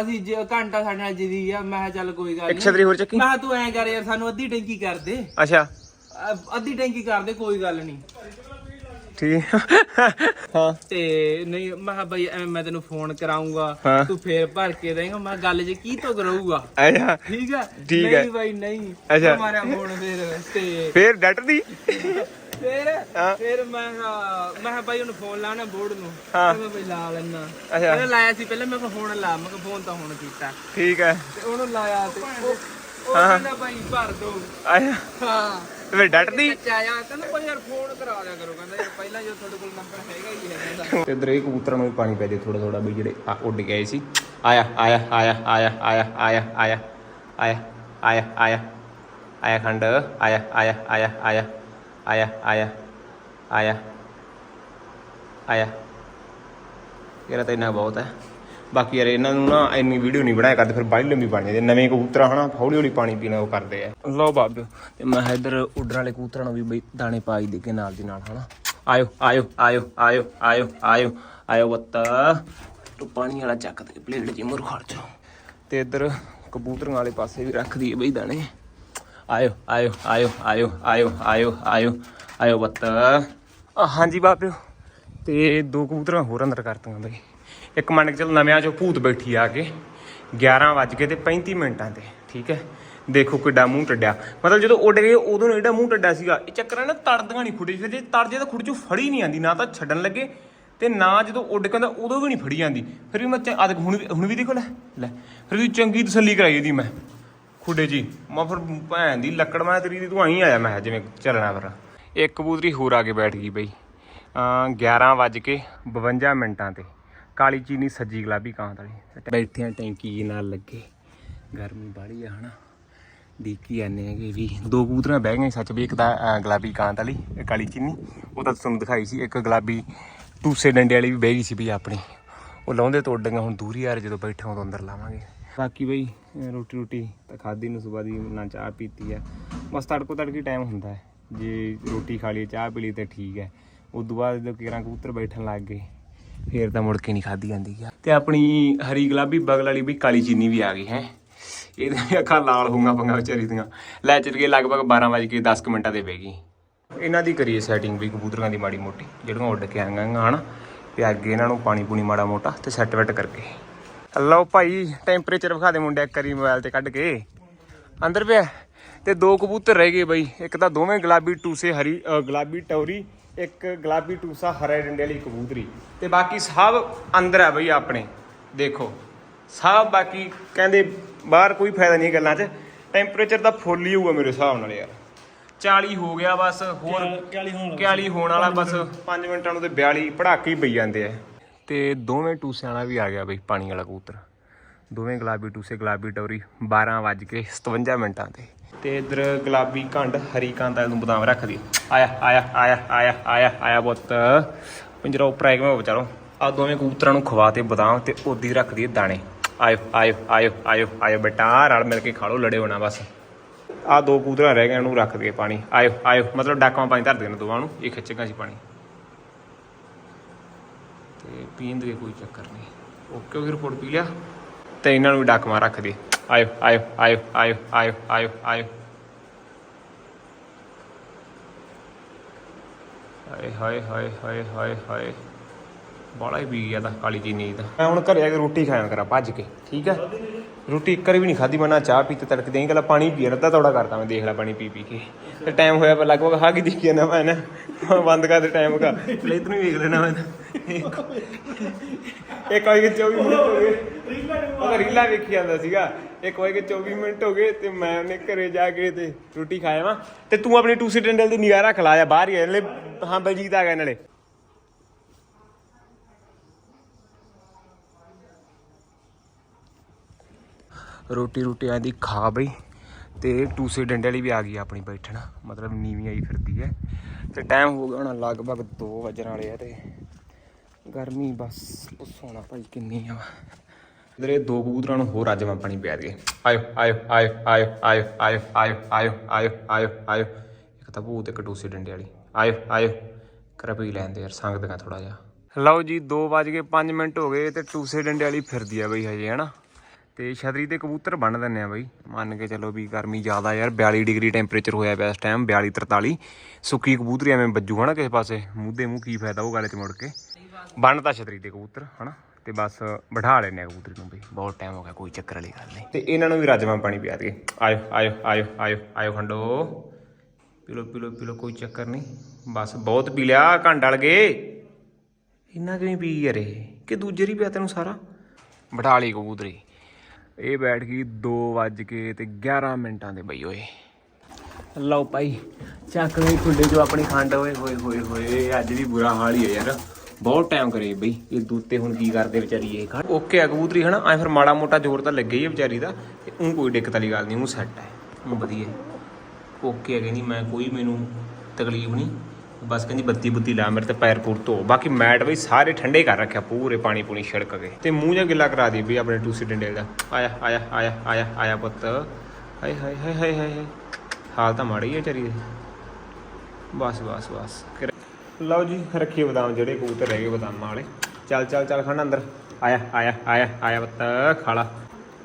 ਅਸੀਂ ਜੇ ਘੰਟਾ ਸਾਡੇ ਨਾਲ ਜਿਦੀ ਆ ਮੈਂ ਚੱਲ ਕੋਈ ਗੱਲ ਨਹੀਂ ਇੱਕ ਛਤਰੀ ਮੈਂ ਤੂੰ ਐਂ ਕਰ ਯਾਰ ਸਾਨੂੰ ਅੱਧੀ ਟੈਂਕੀ ਕਰ ਦੇ। ਅੱਛਾ। ਅੱਧੀ ਟੈਂਕੀ ਕਰ ਦੇ ਕੋਈ ਗੱਲ ਨਹੀਂ ਠੀਕ। ਹਾਂ। ਤੇ ਨਹੀਂ ਮੈਂ ਕਿਹਾ ਬਈ ਐਵੇਂ ਮੈਂ ਤੈਨੂੰ ਫੋਨ ਕਰਾਉਂਗਾ ਹਾਂ। ਤੂੰ ਫੇਰ ਭਰ ਕੇ ਦੇਂਗਾ। ਮੈਂ ਕਿਹਾ ਗੱਲ ਜੇ ਕੀ ਤੋਂ ਕਰੂਗਾ ਅੱਛਾ। ਠੀਕ ਆ? ਠੀਕ ਹੈ। ਨਹੀਂ ਬਾਈ ਨਹੀਂ। ਅੱਛਾ। ਮਾਰਿਆ ਫੋਨ ਫੇਰ ਤੇ ਫੇਰ ਡਟਦੀ ਫੇਰ ਹਾਂ। ਫੇਰ ਮੈਂ ਕਿਹਾ ਮੈਂ ਕਿਹਾ ਬਾਈ ਉਹਨੂੰ ਫੋਨ ਲਾਣਾ ਬੋਰਡ ਨੂੰ। ਹਾਂ। ਤੇ ਮੈਂ ਬਈ ਲਾ ਲੈਣਾ ਅੱਛਾ। ਲਾਇਆ ਸੀ ਪਹਿਲਾਂ ਮੈਂ ਕਿਹਾ ਫੋਨ ਲਾ ਮੈਂ ਕਿਹਾ ਫੋਨ ਤਾਂ ਹੁਣ ਕੀਤਾ। ਠੀਕ ਹੈ ਤੇ ਉਹਨੂੰ ਲਾਇਆ ਤੇ ਉਹ ਉਹ ਕਹਿੰਦਾ ਭਾਈ ਭਰ ਦੋ। ਆਇਆ ਹਾਂ। ਵੇ ਡਟਦੀ ਬੱਚਾ ਆ ਕਹਿੰਦਾ ਭਾਈ ਯਾਰ ਫੋਨ ਕਰਾ ਦਿਆ ਕਰੋ ਕਹਿੰਦਾ ਯਾਰ ਪਹਿਲਾਂ ਜੋ ਤੁਹਾਡੇ ਕੋਲ ਨੰਬਰ ਹੈਗਾ ਹੀ ਹੈ ਕਹਿੰਦਾ ਤੇ ਇਧਰ ਇਹ ਕਬੂਤਰਾਂ ਨੂੰ ਵੀ ਪਾਣੀ ਪੈ ਦੇ ਥੋੜਾ ਥੋੜਾ ਵੀ ਜਿਹੜੇ ਆ ਉੱਡ ਗਏ ਸੀ ਆਇਆ ਆਇਆ ਆਇਆ ਆਇਆ ਆਇਆ ਆਇਆ ਆਇਆ ਆਇਆ ਆਇਆ ਆਇਆ ਆਇਆ ਖੰਡ ਆਇਆ ਆਇਆ ਆਇਆ ਆਇਆ ਆਇਆ ਆਇਆ ਆਇਆ ਆਇਆ ਯਾਰ ਤਾਂ ਇੰਨਾ ਬਹੁਤ ਹੈ ਬਾਕੀ ਯਾਰ ਇਹਨਾਂ ਨੂੰ ਨਾ ਇੰਨੀ ਵੀਡੀਓ ਨਹੀਂ ਬਣਾਇਆ ਕਰਦੇ ਫਿਰ ਬਾਹਲੀ ਲੰਬੀ ਬਣ ਜਾਂਦੀ ਨਵੇਂ ਕਬੂਤਰ ਹਨਾ ਹੌਲੀ ਹੌਲੀ ਪਾਣੀ ਪੀਣਾ ਉਹ ਕਰਦੇ ਆ ਲਓ ਬਾਬਿਓ ਤੇ ਮੈਂ ਇੱਧਰ ਉੱਡਣ ਵਾਲੇ ਕਬੂਤਰਾਂ ਨੂੰ ਵੀ ਬਈ ਦਾਣੇ ਪਾਈ ਦੇ ਕੇ ਨਾਲ ਦੀ ਨਾਲ ਹਨਾ ਆਇਓ ਆਇਓ ਆਇਓ ਆਇਓ ਆਇਓ ਆਇਓ ਆਇਓ ਬੱਤਾ ਤੂੰ ਪਾਣੀ ਵਾਲਾ ਚੱਕ ਦੇ ਪਲੇਟ ਜੀ ਮੁਰ ਖੜ ਜਾ ਤੇ ਇੱਧਰ ਕਬੂਤਰਾਂ ਵਾਲੇ ਪਾਸੇ ਵੀ ਰੱਖ ਦਈਏ ਬਈ ਦਾਣੇ ਆਇਓ ਆਇਓ ਆਇਓ ਆਇਓ ਆਇਓ ਆਇਓ ਆਇਓ ਆਇਓ ਬੱਤਾ ਹਾਂਜੀ ਬਾਬਿਓ ਤੇ ਦੋ ਕਬੂਤਰਾਂ ਹੋਰ ਅੰਦਰ ਕਰਤੀਆਂ ਬਈ ਇੱਕ ਮੰਨ ਕੇ ਚੱਲ ਨਵਿਆਂ ਚੋਂ ਭੂਤ ਬੈਠੀ ਆ ਕੇ 11 ਵੱਜ ਕੇ ਤੇ 35 ਮਿੰਟਾਂ ਤੇ, ਠੀਕ ਹੈ? ਦੇਖੋ ਕਿੱਡਾ ਮੂੰਹ ਟੱਡਿਆ। ਮਤਲਬ ਜਦੋਂ ਉੱਡ ਗਏ, ਉਦੋਂ ਨੂੰ ਮੂੰਹ ਟੱਡਿਆ ਸੀਗਾ। ਇਹ ਚੱਕਰ ਹੈ ਨਾ, ਤੜਦੀਆਂ ਨਹੀਂ ਖੁੱਡੀ ਫਿਰ ਜੇ ਤੜ ਜੇ ਤਾਂ ਖੁੱਡ ਚੋਂ ਫੜੀ ਨਹੀਂ ਆਂਦੀ, ਨਾ ਤਾਂ ਛੱਡਣ ਲੱਗੇ ਤੇ ਨਾ ਜਦੋਂ ਉੱਡ ਕਹਿੰਦਾ ਉਦੋਂ ਵੀ ਨਹੀਂ ਫੜੀ ਜਾਂਦੀ ਫਿਰ ਵੀ ਮੈਂ ਅੱਜ ਹੁਣ ਵੀ ਹੁਣ ਵੀ ਦੇਖੋ ਲੈ ਲੈ। ਫਿਰ ਵੀ ਚੰਗੀ ਤਸੱਲੀ ਕਰਾਈ ਦੀ ਮੈਂ। ਖੁੱਡੇ ਜੀ, ਮੈਂ ਫਿਰ ਭੈਣ ਦੀ ਲੱਕੜ ਮੈਂ ਤੇਰੀ ਦੀ, ਤੂੰ ਆਈ ਆਇਆ ਮੈਂ ਜਿਵੇਂ ਚੱਲਣਾ ਫਿਰ। ਇੱਕ ਕਬੂਤਰੀ ਹੋਰ ਆ ਕੇ ਬੈਠ ਗਈ ਬਈ। ਅਮ 11 ਵੱਜ ਕੇ 52 ਮਿੰਟਾਂ ਤੇ। ਕਾਲੀ ਚੀਨੀ ਸੱਜੀ ਗੁਲਾਬੀ ਕਾਂਤ ਵਾਲੀ ਬੈਠੇ ਆ ਟੈਂਕੀ ਜੀ ਨਾਲ ਲੱਗੇ। ਗਰਮੀ ਬਾੜੀ ਆ ਹਨਾ। ਦੇਖੀ ਜਾਂਦੇ ਹੈਗੇ ਵੀ ਦੋ ਕਬੂਤਰਾਂ ਬਹਿ ਗਏ ਸੱਚ ਵੀ, ਇੱਕ ਤਾਂ ਗੁਲਾਬੀ ਕਾਂਤ ਵਾਲੀ ਕਾਲੀ ਚੀਨੀ। ਉਹ ਤਾਂ ਤੁਹਾਨੂੰ ਦਿਖਾਈ ਸੀ, ਇੱਕ ਗੁਲਾਬੀ ਟੂਸੇ ਡੰਡੇ ਵਾਲੀ ਵੀ ਬਹਿ ਗਈ ਸੀ ਵੀ ਆਪਣੀ। ਉਹ ਲਾਉਂਦੇ ਤੋਂ ਹੁਣ ਦੂਰੀ ਯਾਰ ਜਦੋਂ ਬੈਠੇ ਉਦੋਂ ਅੰਦਰ ਲਾਵਾਂਗੇ। ਬਾਕੀ ਬਈ ਰੋਟੀ ਰੋਟੀ ਤਾਂ ਖਾਦੀ ਨੂੰ ਸਵੇਰ ਦੀ, ਨਾ ਚਾਹ ਪੀਤੀ ਆ। ਬਸ ਤੜਕੋ ਤੜਕੀ ਟਾਈਮ ਹੁੰਦਾ ਹੈ। ਜੇ ਰੋਟੀ ਖਾ ਲਈ ਚਾਹ ਪੀ ਲਈ ਤਾਂ ਠੀਕ ਹੈ। ਉਸ ਤੋਂ ਬਾਅਦ ਜਦੋਂ ਕਿਰਾਂ ਕਬੂਤਰ ਬੈਠਣ ਲੱਗ ਗਏ। ਫੇਰ ਤਾਂ ਮੁੜ ਕੇ ਨਹੀਂ ਖਾਦੀ ਜਾਂਦੀ ਆ ਤੇ ਆਪਣੀ ਹਰੀ ਗੁਲਾਬੀ ਬਗਲ ਵਾਲੀ ਵੀ ਕਾਲੀ ਚੀਨੀ ਵੀ ਆ ਗਈ, ਹੈ। ਇਹਦੇ ਵੀ ਅੱਖਾਂ ਲਾਲ ਹੋਊਗਾ ਪੰਗਾ ਵਿਚਾਰੀ ਦੀਆਂ। ਲੈ ਚੱਲ ਗਏ, ਲਗਭਗ 12 ਵਜੇ ਕੇ 10 ਕੁ ਮਿੰਟਾਂ ਦੇ ਬਹਿ ਗਈ। ਇਹਨਾਂ ਦੀ ਕਰੀਏ ਸੈਟਿੰਗ ਵੀ ਕਬੂਤਰਾਂ ਦੀ ਮਾੜੀ ਮੋਟੀ, ਜਿਹੜੀਆਂ ਉੱਡ ਕੇ ਆਈਆਂ ਆਂ ਹਨਾ। ਤੇ ਅੱਗੇ ਇਹਨਾਂ ਨੂੰ ਪਾਣੀ ਪੂਣੀ ਮਾੜਾ ਮੋਟਾ ਤੇ ਸੈੱਟ ਵੈਟ ਕਰਕੇ। ਲਓ ਭਾਈ ਟੈਂਪਰੇਚਰ ਵਿਖਾ ਦੇ ਮੁੰਡਿਆ ਕਰੀ ਮੋਬਾਈਲ ਤੇ ਕੱਢ ਕੇ। ਅੰਦਰ ਪਿਆ। ਤੇ ਦੋ ਕਬੂਤਰ ਰਹਿ ਗਏ ਬਈ। ਇੱਕ ਤਾਂ ਦੋਵੇਂ ਗੁਲਾਬੀ ਟੂਸੇ ਹਰੀ ਗੁਲਾਬੀ ਟੌਰੀ ਇੱਕ ਗੁਲਾਬੀ ਟੂਸਾ ਹਰੇ ਡੰਡੇ ਵਾਲੀ ਕਬੂਤਰੀ। ਤੇ ਬਾਕੀ ਸਭ ਅੰਦਰ ਆ ਬਈ ਆਪਣੇ। ਦੇਖੋ ਸਭ ਬਾਕੀ ਕਹਿੰਦੇ ਬਾਹਰ ਕੋਈ ਫਾਇਦਾ ਨਹੀਂ ਗੱਲਾਂ 'ਚ। ਟੈਂਪਰੇਚਰ ਤਾਂ ਫੁੱਲ ਹੀ ਹੋਊਗਾ ਮੇਰੇ ਹਿਸਾਬ ਨਾਲ ਯਾਰ। 40 ਹੋ ਗਿਆ ਬਸ ਹੋਰ 41 ਹੋਣ 41 ਹੋਣ ਵਾਲਾ ਬਸ। 5 ਮਿੰਟਾਂ ਨੂੰ ਤੇ 42 ਪੜਾਕੇ ਹੀ ਪਈ ਜਾਂਦੇ ਆ। ਤੇ ਦੋਵੇਂ ਟੂਸਿਆਂ ਵਾਲਾ ਵੀ ਆ ਗਿਆ ਬਈ ਪਾਣੀ ਵਾਲਾ ਕਬੂਤਰ। ਦੋਵੇਂ ਗੁਲਾਬੀ ਟੂਸੇ, ਗੁਲਾਬੀ ਟੌਰੀ 12 ਵੱਜ ਕੇ 57 ਮਿੰਟਾਂ ਤੇ। ਤੇ ਇਧਰ ਗੁਲਾਬੀ ਘੰਡ, ਹਰੀ ਕਾਂਤਾ ਨੂੰ ਬਦਾਮ ਰੱਖ ਦੀ ਆਇਆ ਆਇਆ ਆਇਆ ਆਇਆ ਆਇਆ ਆਇਆ ਬੁੱਤ। ਪਿੰਜਰਾ ਉੱਪਰ ਆਇਆ ਕਿਵੇਂ ਵਿਚਾਰੋ ਆ ਦੋਵੇਂ ਕਬੂਤਰਾਂ ਨੂੰ ਖਵਾ ਤੇ ਬਦਾਮ ਤੇ ਉਦੀ ਰੱਖ ਦੀ ਦਾਣੇ। ਆਇਓ ਆਇਓ ਆਇਓ ਆਇਓ ਆਇਓ ਬੇਟਾ, ਰਲ ਮਿਲ ਕੇ ਖਾ ਲਓ, ਲੜੇ ਹੋਣਾ ਬਸ। ਆ ਦੋ ਕਬੂਤਰਾਂ ਰਹਿ ਗਏ, ਇਹਨੂੰ ਰੱਖ ਦਈਏ ਪਾਣੀ। ਆਇਓ ਆਇਓ, ਮਤਲਬ ਡਾਕਾਂ ਪਾਣੀ ਧਰ ਦੇਣ ਦੋਵਾਂ ਨੂੰ, ਇਹ ਖਿੱਚੇਗਾ ਸੀ ਪਾਣੀ। ਤੇ ਪੀਣ ਦੇ ਕੋਈ ਚੱਕਰ ਨਹੀਂ। ਓਕੇ, ਉਹ ਰਿਪੋਰਟ ਪੀ ਲਿਆ। ਤੇ ਇਹਨਾਂ ਨੂੰ ਵੀ ਡਾਕਮਾ ਰੱਖ ਦੇ। ਆਇਓ ਆਇਓ ਆਇਓ ਆਇਓ ਆਇਓ ਆਇਓ ਆਇਓ। ਹਾਏ ਹਾਏ ਹਾਏ ਹਾਏ ਹਾਏ ਹਾਏ। ਬਾਲਾ ਹੀ ਪੀ ਗਿਆ ਤਾਂ ਕਾਲੀ ਚੀਨੀ ਦਾ। ਮੈਂ ਹੁਣ ਘਰੇ ਆ ਕੇ ਰੋਟੀ ਖਾਇਆ ਕਰਾਂ, ਭੱਜ ਕੇ, ਠੀਕ ਹੈ? ਰੋਟੀ ਇੱਕ ਵਾਰੀ ਵੀ ਨਹੀਂ ਖਾਦੀ ਮੈਂ ਨਾ ਚਾਹ ਪੀਤੇ ਤੜਕ ਦੇਈ ਗਲਾ ਪਾਣੀ ਪੀ ਰੱਦਾ ਤੋੜਾ ਕਰਦਾ ਮੈਂ ਦੇਖ ਲੈ ਪਾਣੀ ਪੀ ਪੀ ਕੇ। ਤੇ ਟਾਈਮ ਹੋਇਆ ਪਰ ਲਗਭਗ ਹਾਂ ਕੀ ਦੇਖੀ ਜਾਂਦਾ ਮੈਂ ਨਾ। ਬੰਦ ਕਰ ਦੇ ਟਾਈਮ ਕਾ ਲੈ ਤੈਨੂੰ ਵੇਖ ਲੈਣਾ ਮੈਂ ਇੱਕ ਵਾਰੀ 24 ਮਿੰਟ ਹੋ ਗਏ। ਉਹ ਰੀਲਾ ਵੇਖੀ ਜਾਂਦਾ ਸੀਗਾ। ਇੱਕ ਵਾਰੀ 24 ਮਿੰਟ ਹੋ ਗਏ ਤੇ ਮੈਂ ਉਹਨੇ ਘਰੇ ਜਾ ਕੇ ਤੇ ਰੋਟੀ ਖਾਇਆ ਵਾ। ਤੇ ਤੂੰ ਆਪਣੀ ਟੂਸੀ ਡੰਡਲ ਦੀ ਨਿਗਾਹ ਰੱਖ ਲਾ ਬਾਹਰ ਹੀ ਆ, ਨਾਲੇ ਹਾਂ ਬਲਜੀਤ ਆ ਗਿਆ ਨਾਲੇ। ਰੋਟੀ ਰੋਟੀ ਆਦੀ ਖਾ ਬਈ ਤੇ ਟੂਸੇ ਡੰਡੇ ਵਾਲੀ ਵੀ ਆ ਗਈ ਆਪਣੀ ਬੈਠਣ ਮਤਲਬ ਨੀਵੀਂ ਆਈ ਫਿਰਦੀ ਹੈ ਤੇ ਟਾਈਮ ਹੋ ਗਿਆ ਹੁਣ ਲਗਭਗ 2 ਵਜਣ ਵਾਲੇ ਆ ਤੇ ਗਰਮੀ ਬਸ ਪੁੱਛੋਣਾ ਭਾਈ ਕਿੰਨੀ ਆ ਇਧਰ ਦੋ ਕਬੂਤਰਾਂ ਨੂੰ ਹੋਰ ਅੱਜ ਮੈਂ ਪਾਣੀ ਪਿਆ ਦਈਏ ਆਇਓ ਆਇਓ ਆਇਓ ਆਇਓ ਆਇਓ ਆਇਓ ਆਇਓ ਆਇਓ ਆਇਓ ਆਇਓ ਆਇਓ ਇੱਕ ਤਾਂ ਭੂਤ ਇੱਕ ਟੂਸੇ ਡੰਡੇ ਵਾਲੀ ਆਇਓ ਆਇਓ ਕਰ ਪੀ ਲੈਂਦੇ ਯਾਰ ਸੰਗਤ ਥੋੜਾ ਜਿਹਾ ਲਓ ਜੀ 2 ਵਜ ਕੇ 5 ਮਿੰਟ ਹੋ ਗਏ ਤੇ ਟੂਸੇ ਡੰਡੇ ਵਾਲੀ ਫਿਰਦੀ ਆ ਬਈ ਹਜੇ ਹਨਾ ਤੇ ਛਤਰੀ ਤੇ ਕਬੂਤਰ ਬੰਨ ਦਿੰਨੇ ਆ ਬਈ। ਮੰਨ ਕੇ ਚਲੋ ਵੀ ਗਰਮੀ ਜ਼ਿਆਦਾ ਯਾਰ 42 ਡਿਗਰੀ ਟੈਂਪਰੇਚਰ ਹੋਇਆ ਪਿਆ ਇਸ ਟਾਈਮ 42 43 ਸੁੱਕੀ ਕਬੂਤਰੀ ਐਵੇਂ ਵੱਜੂ ਹਨਾ ਕਿਸੇ ਪਾਸੇ। ਮੂੰਹ ਦੇ ਮੂੰਹ ਕੀ ਫਾਇਦਾ ਉਹ ਗੱਲ 'ਚ ਮੁੜ ਕੇ। ਬੰਨ ਤਾਂ ਛਤਰੀ ਤੇ ਕਬੂਤਰ ਹਨਾ, ਤੇ ਬਸ ਬਿਠਾ ਲੈਨੇ ਆ ਕਬੂਤਰੀ ਨੂੰ ਬਈ ਬਹੁਤ ਟਾਈਮ ਹੋ ਗਿਆ, ਕੋਈ ਚੱਕਰ ਵਾਲੀ ਗੱਲ ਨਹੀਂ। ਤੇ ਇਹਨਾਂ ਨੂੰ ਵੀ ਰਾਜਮਾ ਪਾਣੀ ਪਿਆ ਦਈਏ। ਆਇਓ ਆਇਓ ਆਇਓ ਆਇਓ ਆਇਓ ਖੰਡੋ। ਪੀਲੋ ਪੀਲੋ ਪੀਲੋ, ਕੋਈ ਚੱਕਰ ਨਹੀਂ। ਬਸ ਬਹੁਤ ਪੀ ਲਿਆ, ਘੰਟਾ ਲਗੇ ਇੰਨਾ ਕਿਵੇਂ ਪੀ ਯਾਰ ਇਹ? ਕਿ ਦੂਜੇ ਰੀ ਪਿਆ ਤੈਨੂੰ ਸਾਰਾ? ਬਿਠਾ ਲਈ ਕਬੂਤਰੀ ਇਹ ਬੈਠ ਗਈ 2 ਵੱਜ ਕੇ ਤੇ 11 ਮਿੰਟਾਂ ਦੇ ਬਈ ਓਏ। ਲਓ ਭਾਈ, ਚੱਕ ਲਈ ਖੁੱਡੇ ਜੋ ਆਪਣੀ ਖੰਡ, ਓਏ ਹੋਏ ਹੋਏ ਹੋਏ, ਅੱਜ ਵੀ ਬੁਰਾ ਹਾਲ ਹੀ ਹੈ ਯਾਰ। ਬਹੁਤ ਟਾਈਮ ਕਰੇ ਬਈ, ਇਹ ਦੂਤੇ ਹੁਣ ਕੀ ਕਰਦੇ ਵਿਚਾਰੀ ਇਹ ਖੰਡ। ਓਕੇ ਆ ਕਬੂਤਰੀ, ਹਨਾ? ਐ ਫਿਰ ਮਾੜਾ ਮੋਟਾ ਜ਼ੋਰ ਤਾਂ ਲੱਗੇ ਹੀ ਆ ਵਿਚਾਰੀ ਦਾ, ਤੇ ਉਹ ਕੋਈ ਦਿੱਕਤ ਵਾਲੀ ਗੱਲ ਨਹੀਂ ਉਹ ਸੈੱਟ ਹੈ ਉਹ ਵਧੀਆ। ਓਕੇ ਹੈ ਕਹਿੰਦੀ, ਮੈਂ ਕੋਈ ਮੈਨੂੰ ਤਕਲੀਫ ਨਹੀਂ ਬਸ ਕਹਿੰਦੀ ਬੱਤੀ ਬੁੱਤੀ ਲਾ, ਮੇਰੇ ਤੇ ਪੈਰ ਪੂਰ ਧੋ। ਬਾਕੀ ਮੈਟ ਬਈ ਸਾਰੇ ਠੰਡੇ ਕਰ ਰੱਖਿਆ, ਪੂਰੇ ਪਾਣੀ ਪੂਣੀ ਛਿੜਕ ਕੇ। ਤੇ ਮੂੰਹ ਜਾਂ ਗਿੱਲਾ ਕਰਾ ਦੀ ਬਈ ਆਪਣੇ ਟੂਸੀ ਡੰਡੇ ਦਾ। ਆਇਆ ਆਇਆ ਆਇਆ ਆਇਆ ਆਇਆ ਪੁੱਤ। ਹਾਏ ਹਾਏ ਹਾਏ ਹਾਏ ਹਾਏ ਹਾਲ ਤਾਂ ਮਾੜੀ ਹੈ ਵਿਚਾਰੀ ਦੀ। ਬਸ ਬਸ ਬਸ। ਲਓ ਜੀ, ਰੱਖੀ ਬਦਾਮ ਜਿਹੜੇ ਕਬੂਤਰ ਰਹਿ ਗਏ ਬਦਾਮਾਂ ਵਾਲੇ। ਚੱਲ ਚੱਲ ਚੱਲ, ਖੰਡ ਅੰਦਰ। ਆਇਆ ਆਇਆ ਆਇਆ ਆਇਆ ਪੁੱਤ ਖਾਲਾ